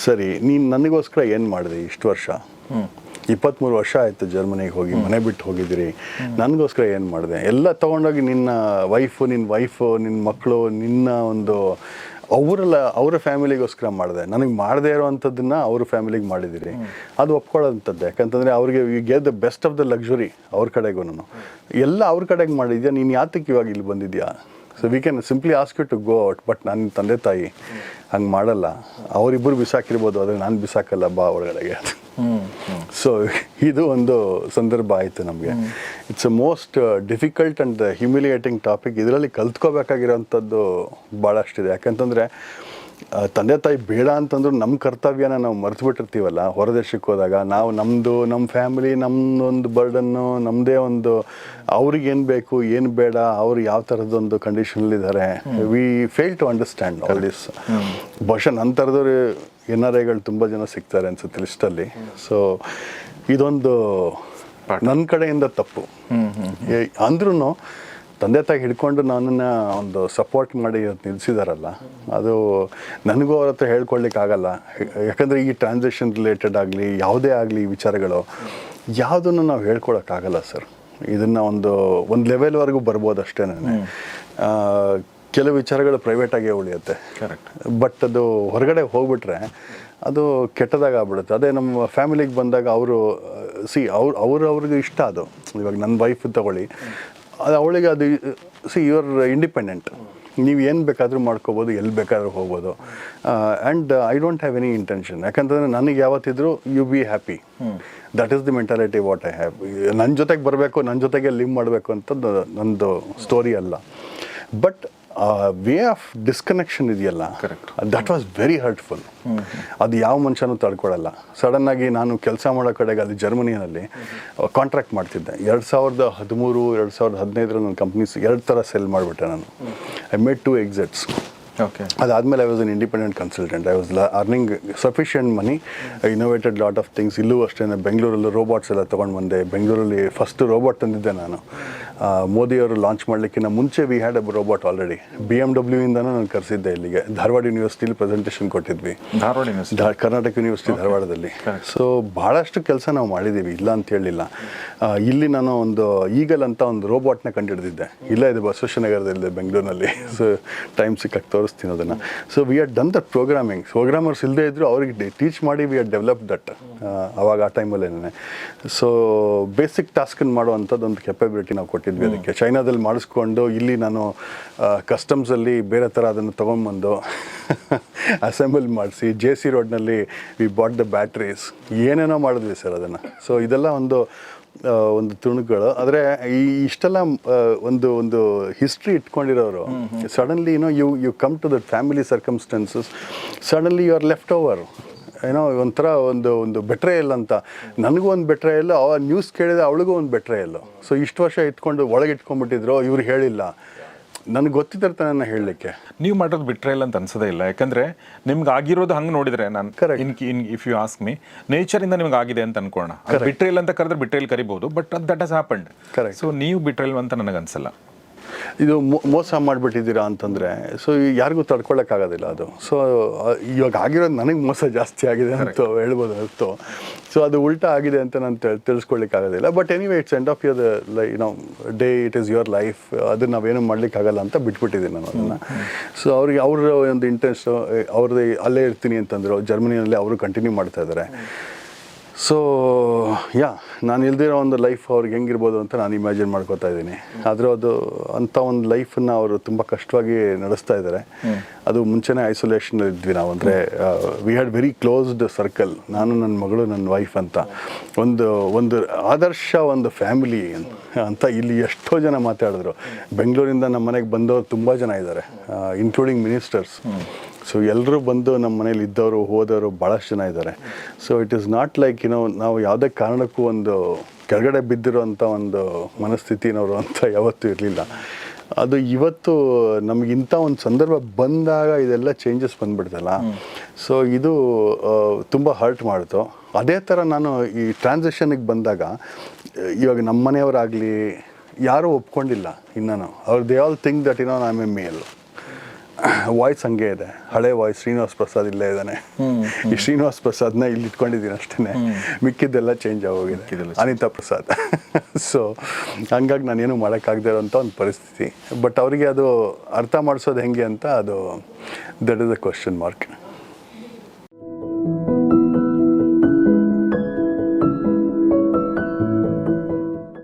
ಸರಿ ನೀನು ನನಗೋಸ್ಕರ ಏನು ಮಾಡಿದೆ ಇಷ್ಟು ವರ್ಷ? ಇಪ್ಪತ್ತ್ಮೂರು ವರ್ಷ ಆಯಿತು ಜರ್ಮನಿಗೆ ಹೋಗಿ, ಮನೆ ಬಿಟ್ಟು ಹೋಗಿದ್ದೀರಿ. ನನಗೋಸ್ಕರ ಏನು ಮಾಡಿದೆ? ಎಲ್ಲ ತೊಗೊಂಡೋಗಿ ನಿನ್ನ ವೈಫು ನಿನ್ನ ವೈಫು ನಿನ್ನ ಮಕ್ಕಳು ನಿನ್ನ ಒಂದು ಅವರೆಲ್ಲ, ಅವರ ಫ್ಯಾಮಿಲಿಗೋಸ್ಕರ ಮಾಡಿದೆ. ನನಗೆ ಮಾಡದೇ ಇರೋವಂಥದ್ದನ್ನು ಅವ್ರ ಫ್ಯಾಮಿಲಿಗೆ ಮಾಡಿದ್ದೀರಿ. ಅದು ಒಪ್ಕೊಳ್ಳೋಂಥದ್ದು. ಯಾಕಂತಂದರೆ ಅವ್ರಿಗೆ you get the best of the luxury ಅವ್ರ ಕಡೆಗೂ ಎಲ್ಲ ಅವ್ರ ಕಡೆಗೆ ಮಾಡಿದ್ಯಾ? ನೀನು ಯಾತಕ್ಕೆ ಇವಾಗ ಇಲ್ಲಿ ಬಂದಿದ್ಯಾ? So we can simply ask you to go out but ನನ್ನ ತಂದೆ ತಾಯಿ ಹಂಗೆ ಮಾಡಲ್ಲ. ಅವರಿಬ್ಬರು ಬಿಸಾಕಿರ್ಬೋದು, ಆದರೆ ನಾನು ಬಿಸಾಕಲ್ಲ ಬಾ ಒಳಗಡೆಗೆ ಸೊ ಇದು ಒಂದು ಸಂದರ್ಭ ಆಯಿತು ನಮಗೆ. It's a most difficult and humiliating topic ಇದರಲ್ಲಿ ಕಲ್ತ್ಕೋಬೇಕಾಗಿರೋಂಥದ್ದು ಭಾಳಷ್ಟಿದೆ ಯಾಕಂತಂದರೆ ತಂದೆ ತಾಯಿ ಬೇಡ ಅಂತಂದ್ರು ನಮ್ಮ ಕರ್ತವ್ಯನ ನಾವು ಮರ್ತು ಬಿಟ್ಟಿರ್ತೀವಲ್ಲ ಹೊರದೇಶಕ್ಕೆ ಹೋದಾಗ ನಾವು ನಮ್ಮದು ನಮ್ಮ ಫ್ಯಾಮಿಲಿ ನಮ್ಮದೊಂದು ಬರ್ಡನ್ನು ನಮ್ಮದೇ ಒಂದು ಅವ್ರಿಗೆ ಏನು ಬೇಕು ಏನು ಬೇಡ ಅವ್ರು ಯಾವ ಥರದೊಂದು ಕಂಡೀಷನಲ್ಲಿದ್ದಾರೆ we fail to understand all this ಬಹುಶಃ ನಂತರದವ್ರು ಎನ್ ಆರ್ ಐಗಳು ತುಂಬ ಜನ ಸಿಗ್ತಾರೆ ಅನ್ಸುತ್ತೆ ಲಿಸ್ಟಲ್ಲಿ ಸೊ ಇದೊಂದು ನನ್ನ ಕಡೆಯಿಂದ ತಪ್ಪು. ಅಂದ್ರೂ ತಂದೆ ತಾಯಿ ಹಿಡ್ಕೊಂಡು ನನ್ನನ್ನು ಒಂದು ಸಪೋರ್ಟ್ ಮಾಡಿ ನಿಲ್ಲಿಸಿದಾರಲ್ಲ ಅದು ನನಗೂ ಅವ್ರ ಹತ್ರ ಹೇಳ್ಕೊಳ್ಲಿಕ್ಕೆ ಆಗಲ್ಲ. ಯಾಕಂದರೆ ಈ ಟ್ರಾನ್ಸಾಕ್ಷನ್ ರಿಲೇಟೆಡ್ ಆಗಲಿ ಯಾವುದೇ ಆಗಲಿ ವಿಚಾರಗಳು ಯಾವುದನ್ನು ನಾವು ಹೇಳ್ಕೊಳಕ್ಕಾಗಲ್ಲ ಸರ್. ಇದನ್ನು ಒಂದು ಒಂದು ಲೆವೆಲ್ವರೆಗೂ ಬರ್ಬೋದು ಅಷ್ಟೇ ನಾನು. ಕೆಲವು ವಿಚಾರಗಳು ಪ್ರೈವೇಟಾಗೇ ಉಳಿಯುತ್ತೆ. ಕರೆಕ್ಟ್ ಬಟ್ ಅದು ಹೊರಗಡೆ ಹೋಗ್ಬಿಟ್ರೆ ಅದು ಕೆಟ್ಟದಾಗ ಆಗ್ಬಿಡುತ್ತೆ. ಅದೇ ನಮ್ಮ ಫ್ಯಾಮಿಲಿಗೆ ಬಂದಾಗ ಅವರು ಸಿ ಅವ್ರು ಅವ್ರು ಇಷ್ಟ ಅದು. ಇವಾಗ ನನ್ನ ವೈಫ್ ತಗೊಳ್ಳಿ. ಅದು ಅವಳಿಗೆ ಅದು ಸಿ ಯುವರ್ ಇಂಡಿಪೆಂಡೆಂಟ್ ನೀವು ಏನು ಬೇಕಾದರೂ ಮಾಡ್ಕೋಬೋದು, ಎಲ್ಲಿ ಬೇಕಾದರೂ ಹೋಗ್ಬೋದು. And I don't have any intention ಯಾಕಂತಂದರೆ ನನಗೆ ಯಾವತ್ತಿದ್ರೂ you be happy that is the mentality what I have ನನ್ನ ಜೊತೆಗೆ ಬರಬೇಕು ನನ್ನ ಜೊತೆಗೆ ಲಿವ್ ಮಾಡಬೇಕು ಅಂತದ್ದು ನಂದು ಸ್ಟೋರಿ ಅಲ್ಲ. ಬಟ್ ವೇ ಆಫ್ ಡಿಸ್ಕನೆಕ್ಷನ್ ಇದೆಯಲ್ಲ. ದಟ್ ವಾಸ್ ವೆರಿ ಹರ್ಟ್ಫುಲ್ ಅದು ಯಾವ ಮನುಷ್ಯನೂ ತಡ್ಕೊಳ್ಳಲ್ಲ ಸಡನ್ ಆಗಿ ನಾನು ಕೆಲಸ ಮಾಡೋ ಕಡೆಗೆ ಅಲ್ಲಿ ಜರ್ಮನಿಯಲ್ಲಿ ಕಾಂಟ್ರಾಕ್ಟ್ ಮಾಡ್ತಿದ್ದೆ. ಎರಡು ಸಾವಿರದ ಹದಿಮೂರು ಎರಡು ಸಾವಿರದ ಹದಿನೈದರಲ್ಲಿ ನನ್ನ ಕಂಪ್ನೀಸ್ ಎರಡು ಥರ ಸೆಲ್ ಮಾಡಿಬಿಟ್ಟೆ ನಾನು. I made two exits okay ಅದಾದಮೇಲೆ I was an independent consultant I was earning sufficient money innovated lot of things ಇಲ್ಲೂ ಅಷ್ಟೇ ಬೆಂಗಳೂರಲ್ಲೂ ರೋಬೋಟ್ಸ್ ಎಲ್ಲ ತೊಗೊಂಡು ಬಂದೆ. ಬೆಂಗಳೂರಲ್ಲಿ ಫಸ್ಟ್ ರೋಬೋಟ್ ತಂದಿದ್ದೆ ನಾನು. ಮೋದಿಯವರು ಲಾಂಚ್ ಮಾಡಲಿಕ್ಕಿಂತ ಮುಂಚೆ we had a robot already B M W ಇಂದ ನಾನು ಕರೆಸಿದ್ದೆ ಇಲ್ಲಿಗೆ. ಧಾರವಾಡ ಯೂನಿವರ್ಸಿಟಿಲಿ ಪ್ರೆಸೆಂಟೇಷನ್ ಕೊಟ್ಟಿದ್ವಿ. ಧಾರವಾಡ ಯೂನಿವರ್ಸಿಟಿ ಕರ್ನಾಟಕ ಯೂನಿವರ್ಸಿಟಿ ಧಾರವಾಡದಲ್ಲಿ. ಸೊ ಭಾಳಷ್ಟು ಕೆಲಸ ನಾವು ಮಾಡಿದ್ದೀವಿ ಇಲ್ಲ ಅಂತ ಹೇಳಿಲ್ಲ. ಇಲ್ಲಿ ನಾನು ಒಂದು ಈಗಲ್ ಅಂತ ಒಂದು ರೋಬೋಟ್ನ ಕಂಡುಹಿಡಿದಿದ್ದೆ ಇಲ್ಲ ಇದು ಬಸವೇಶ್ವರನಗರದಲ್ಲಿದೆ ಬೆಂಗಳೂರಿನಲ್ಲಿ. ಸೊ ಟೈಮ್ ಸಿಕ್ಕಾಗಿ ತೋರಿಸ್ತೀನಿ ಅದನ್ನು. So we are done that programming programmers ಇಲ್ಲದೇ ಇದ್ದರೂ ಅವ್ರಿಗೆ ಟೀಚ್ ಮಾಡಿ ವಿ ಆರ್ ಡೆವಲಪ್ ದಟ್ ಅವಾಗ ಆ ಟೈಮಲ್ಲೇನೆ ಸೊ ಬೇಸಿಕ್ ಟಾಸ್ಕನ್ನು ಮಾಡುವಂಥದ್ದು ಒಂದು ಕೆಪಬಿಲಿಟಿ ನಾವು ಕೊಟ್ಟಿದ್ವಿ ಅದಕ್ಕೆ. ಚೈನಾದಲ್ಲಿ ಮಾಡಿಸ್ಕೊಂಡು ಇಲ್ಲಿ ನಾನು ಕಸ್ಟಮ್ಸಲ್ಲಿ ಬೇರೆ ಥರ ಅದನ್ನು ತೊಗೊಂಬಂದು ಅಸೆಂಬಲ್ ಮಾಡಿಸಿ ಜೆ ಸಿ ರೋಡ್ನಲ್ಲಿ ವಿ ಬಾಟ್ ದ ಬ್ಯಾಟ್ರೀಸ್ ಏನೇನೋ ಮಾಡಿದ್ವಿ ಸರ್ ಅದನ್ನು. ಸೊ ಇದೆಲ್ಲ ಒಂದು ಒಂದು ತುಣುಕುಗಳು. ಆದರೆ ಈ ಇಷ್ಟೆಲ್ಲ ಒಂದು ಒಂದು ಹಿಸ್ಟ್ರಿ ಇಟ್ಕೊಂಡಿರೋರು ಸಡನ್ಲಿ ಏನೋ you you come to that family circumstances suddenly you are left over ಏನೋ ಒಂಥರ ಒಂದು ಒಂದು ಬೆಟ್ರೆ ಇಲ್ಲ ಅಂತ. ನನಗೂ ಒಂದು ಬೆಟ್ರೆ ಇಲ್ಲ ಅವ ನ್ಯೂಸ್ ಕೇಳಿದ್ರೆ ಅವಳಿಗೂ ಒಂದು ಬೆಟ್ರೆ ಇಲ್ಲ ಸೊ ಇಷ್ಟು ವರ್ಷ ಇಟ್ಕೊಂಡು ಒಳಗೆ ಇಟ್ಕೊಂಡ್ಬಿಟ್ಟಿದ್ರು ಇವ್ರು ಹೇಳಿಲ್ಲ. ನನಗೆ ಗೊತ್ತಿದ್ದಿರ್ತಾನೆ ತಾನ ಹೇಳಲಿಕ್ಕೆ. ನೀವು ಮಾಡೋದು ಬಿಟ್ರೆ ಇಲ್ಲ ಅಂತ ಅನ್ಸೋದೇ ಇಲ್ಲ. ಯಾಕಂದ್ರೆ ನಿಮ್ಗೆ ಆಗಿರೋದು ಹಂಗೆ ನೋಡಿದ್ರೆ ನಾನು. In in if you ask me nature ಇಂದ ನಿಮ್ಗೆ ಆಗಿದೆ ಅಂತ ಅನ್ಕೋಣ. ಬಿಟ್ರೆ ಇಲ್ಲ ಅಂತ ಕರೆದ್ರೆ ಬಿಟ್ರೆ ಕರಿಬಹುದು but that has happened. So ನೀವು ಬಿಟ್ರೆ ಅಂತ ನನಗೆ ಅನ್ಸಲ್ಲ. ಇದು ಮೋಸ ಮಾಡಿಬಿಟ್ಟಿದ್ದೀರಾ ಅಂತಂದರೆ ಸೊ ಯಾರಿಗೂ ತಡ್ಕೊಳ್ಳೋಕ್ಕಾಗೋದಿಲ್ಲ ಅದು. ಸೊ ಇವಾಗ ಆಗಿರೋದು ನನಗೆ ಮೋಸ ಜಾಸ್ತಿ ಆಗಿದೆ ಅಂತ ಹೇಳ್ಬೋದು ಹೊರತು ಸೊ ಅದು ಉಲ್ಟಾ ಆಗಿದೆ ಅಂತ ನಾನು ತಿಳ್ ತಿಳಿಸ್ಕೊಳ್ಳಿಕ್ಕಾಗೋದಿಲ್ಲ but anyway it's end of your lie no day it is your life ಅದನ್ನು ನಾವೇನು ಮಾಡಲಿಕ್ಕಾಗಲ್ಲ ಅಂತ ಬಿಟ್ಬಿಟ್ಟಿದ್ದೀನಿ ನಾನು ಅದನ್ನು. ಸೊ ಅವ್ರಿಗೆ ಅವ್ರ ಒಂದು ಇಂಟ್ರೆಸ್ಟು ಅವ್ರದ್ದು ಅಲ್ಲೇ ಇರ್ತೀನಿ ಅಂತಂದರು. ಜರ್ಮನಿಯಲ್ಲಿ ಅವರು ಕಂಟಿನ್ಯೂ ಮಾಡ್ತಾ ಇದ್ದಾರೆ ಸೊ ಯಾ ನಾನು ಇಲ್ದಿರೋ ಒಂದು ಲೈಫ್ ಅವ್ರಿಗೆ ಹೆಂಗಿರ್ಬೋದು ಅಂತ ನಾನು ಇಮ್ಯಾಜಿನ್ ಮಾಡ್ಕೋತಾ ಇದ್ದೀನಿ. ಆದರೂ ಅದು ಅಂಥ ಒಂದು ಲೈಫನ್ನ ಅವರು ತುಂಬ ಕಷ್ಟವಾಗಿ ನಡೆಸ್ತಾ ಇದ್ದಾರೆ ಅದು ಮುಂಚೆನೇ ಐಸೋಲೇಷನ್ ಇದ್ವಿ ನಾವು. ಅಂದರೆ we had very closed circle ನಾನು ನನ್ನ ಮಗಳು ನನ್ನ ವೈಫ್ ಅಂತ. ಒಂದು ಒಂದು ಆದರ್ಶ ಒಂದು ಫ್ಯಾಮಿಲಿ ಅಂತ ಇಲ್ಲಿ ಎಷ್ಟೋ ಜನ ಮಾತಾಡಿದ್ರು. ಬೆಂಗಳೂರಿಂದ ನಮ್ಮ ಮನೆಗೆ ಬಂದವರು ತುಂಬ ಜನ ಇದ್ದಾರೆ ಇನ್ಕ್ಲೂಡಿಂಗ್ ಮಿನಿಸ್ಟರ್ಸ್ ಸೊ ಎಲ್ಲರೂ ಬಂದು ನಮ್ಮ ಮನೇಲಿ ಇದ್ದವರು, ಹೋದವರು ಭಾಳಷ್ಟು ಜನ ಇದ್ದಾರೆ. So it is not like ಏನೋ ನಾವು ಯಾವುದೇ ಕಾರಣಕ್ಕೂ ಒಂದು ಕೆಳಗಡೆ ಬಿದ್ದಿರೋಂಥ ಒಂದು ಮನಸ್ಥಿತಿನವರು ಅಂತ ಯಾವತ್ತೂ ಇರಲಿಲ್ಲ. ಅದು ಇವತ್ತು ನಮಗಿಂಥ ಒಂದು ಸಂದರ್ಭ ಬಂದಾಗ ಇದೆಲ್ಲ ಚೇಂಜಸ್ ಬಂದ್ಬಿಡ್ತಲ್ಲ. ಸೊ ಇದು ತುಂಬ ಹರ್ಟ್ ಮಾಡಿತು. ಅದೇ ಥರ ನಾನು ಈ ಟ್ರಾನ್ಸಾಕ್ಷನಿಗೆ ಬಂದಾಗ, ಇವಾಗ ನಮ್ಮ ಮನೆಯವರಾಗಲಿ ಯಾರೂ ಒಪ್ಕೊಂಡಿಲ್ಲ ಇನ್ನೂ. ಅವ್ರು ದೇ ಆಲ್ ಥಿಂಕ್ ದಟ್ ಇನ್ನೋ ಐ ಎ ಮೇಲ್ ವಾಯ್ಸ್ ಹಂಗೆ ಇದೆ. ಹಳೆ ವಾಯ್ಸ್ ಶ್ರೀನಿವಾಸ್ ಪ್ರಸಾದ್ ಇಲ್ಲೇ ಇದ್ದಾನೆ. ಈ ಶ್ರೀನಿವಾಸ್ ಪ್ರಸಾದ್ನ ಇಲ್ಲಿ ಇಟ್ಕೊಂಡಿದ್ದೀನಿ ಅಷ್ಟೇ ಮಿಕ್ಕಿದ್ದೆಲ್ಲ ಚೇಂಜ್ ಆಗೋಗಿದೆ. ಅನಿತಾ ಪ್ರಸಾದ್. ಸೊ ಹಂಗಾಗಿ ನಾನೇನು ಮಾಡೋಕ್ಕಾಗದೇ ಇರೋಂಥ ಒಂದು ಪರಿಸ್ಥಿತಿ. ಬಟ್ ಅವರಿಗೆ ಅದು ಅರ್ಥ ಮಾಡಿಸೋದು ಹೆಂಗೆ ಅಂತ ಅದು that is a question mark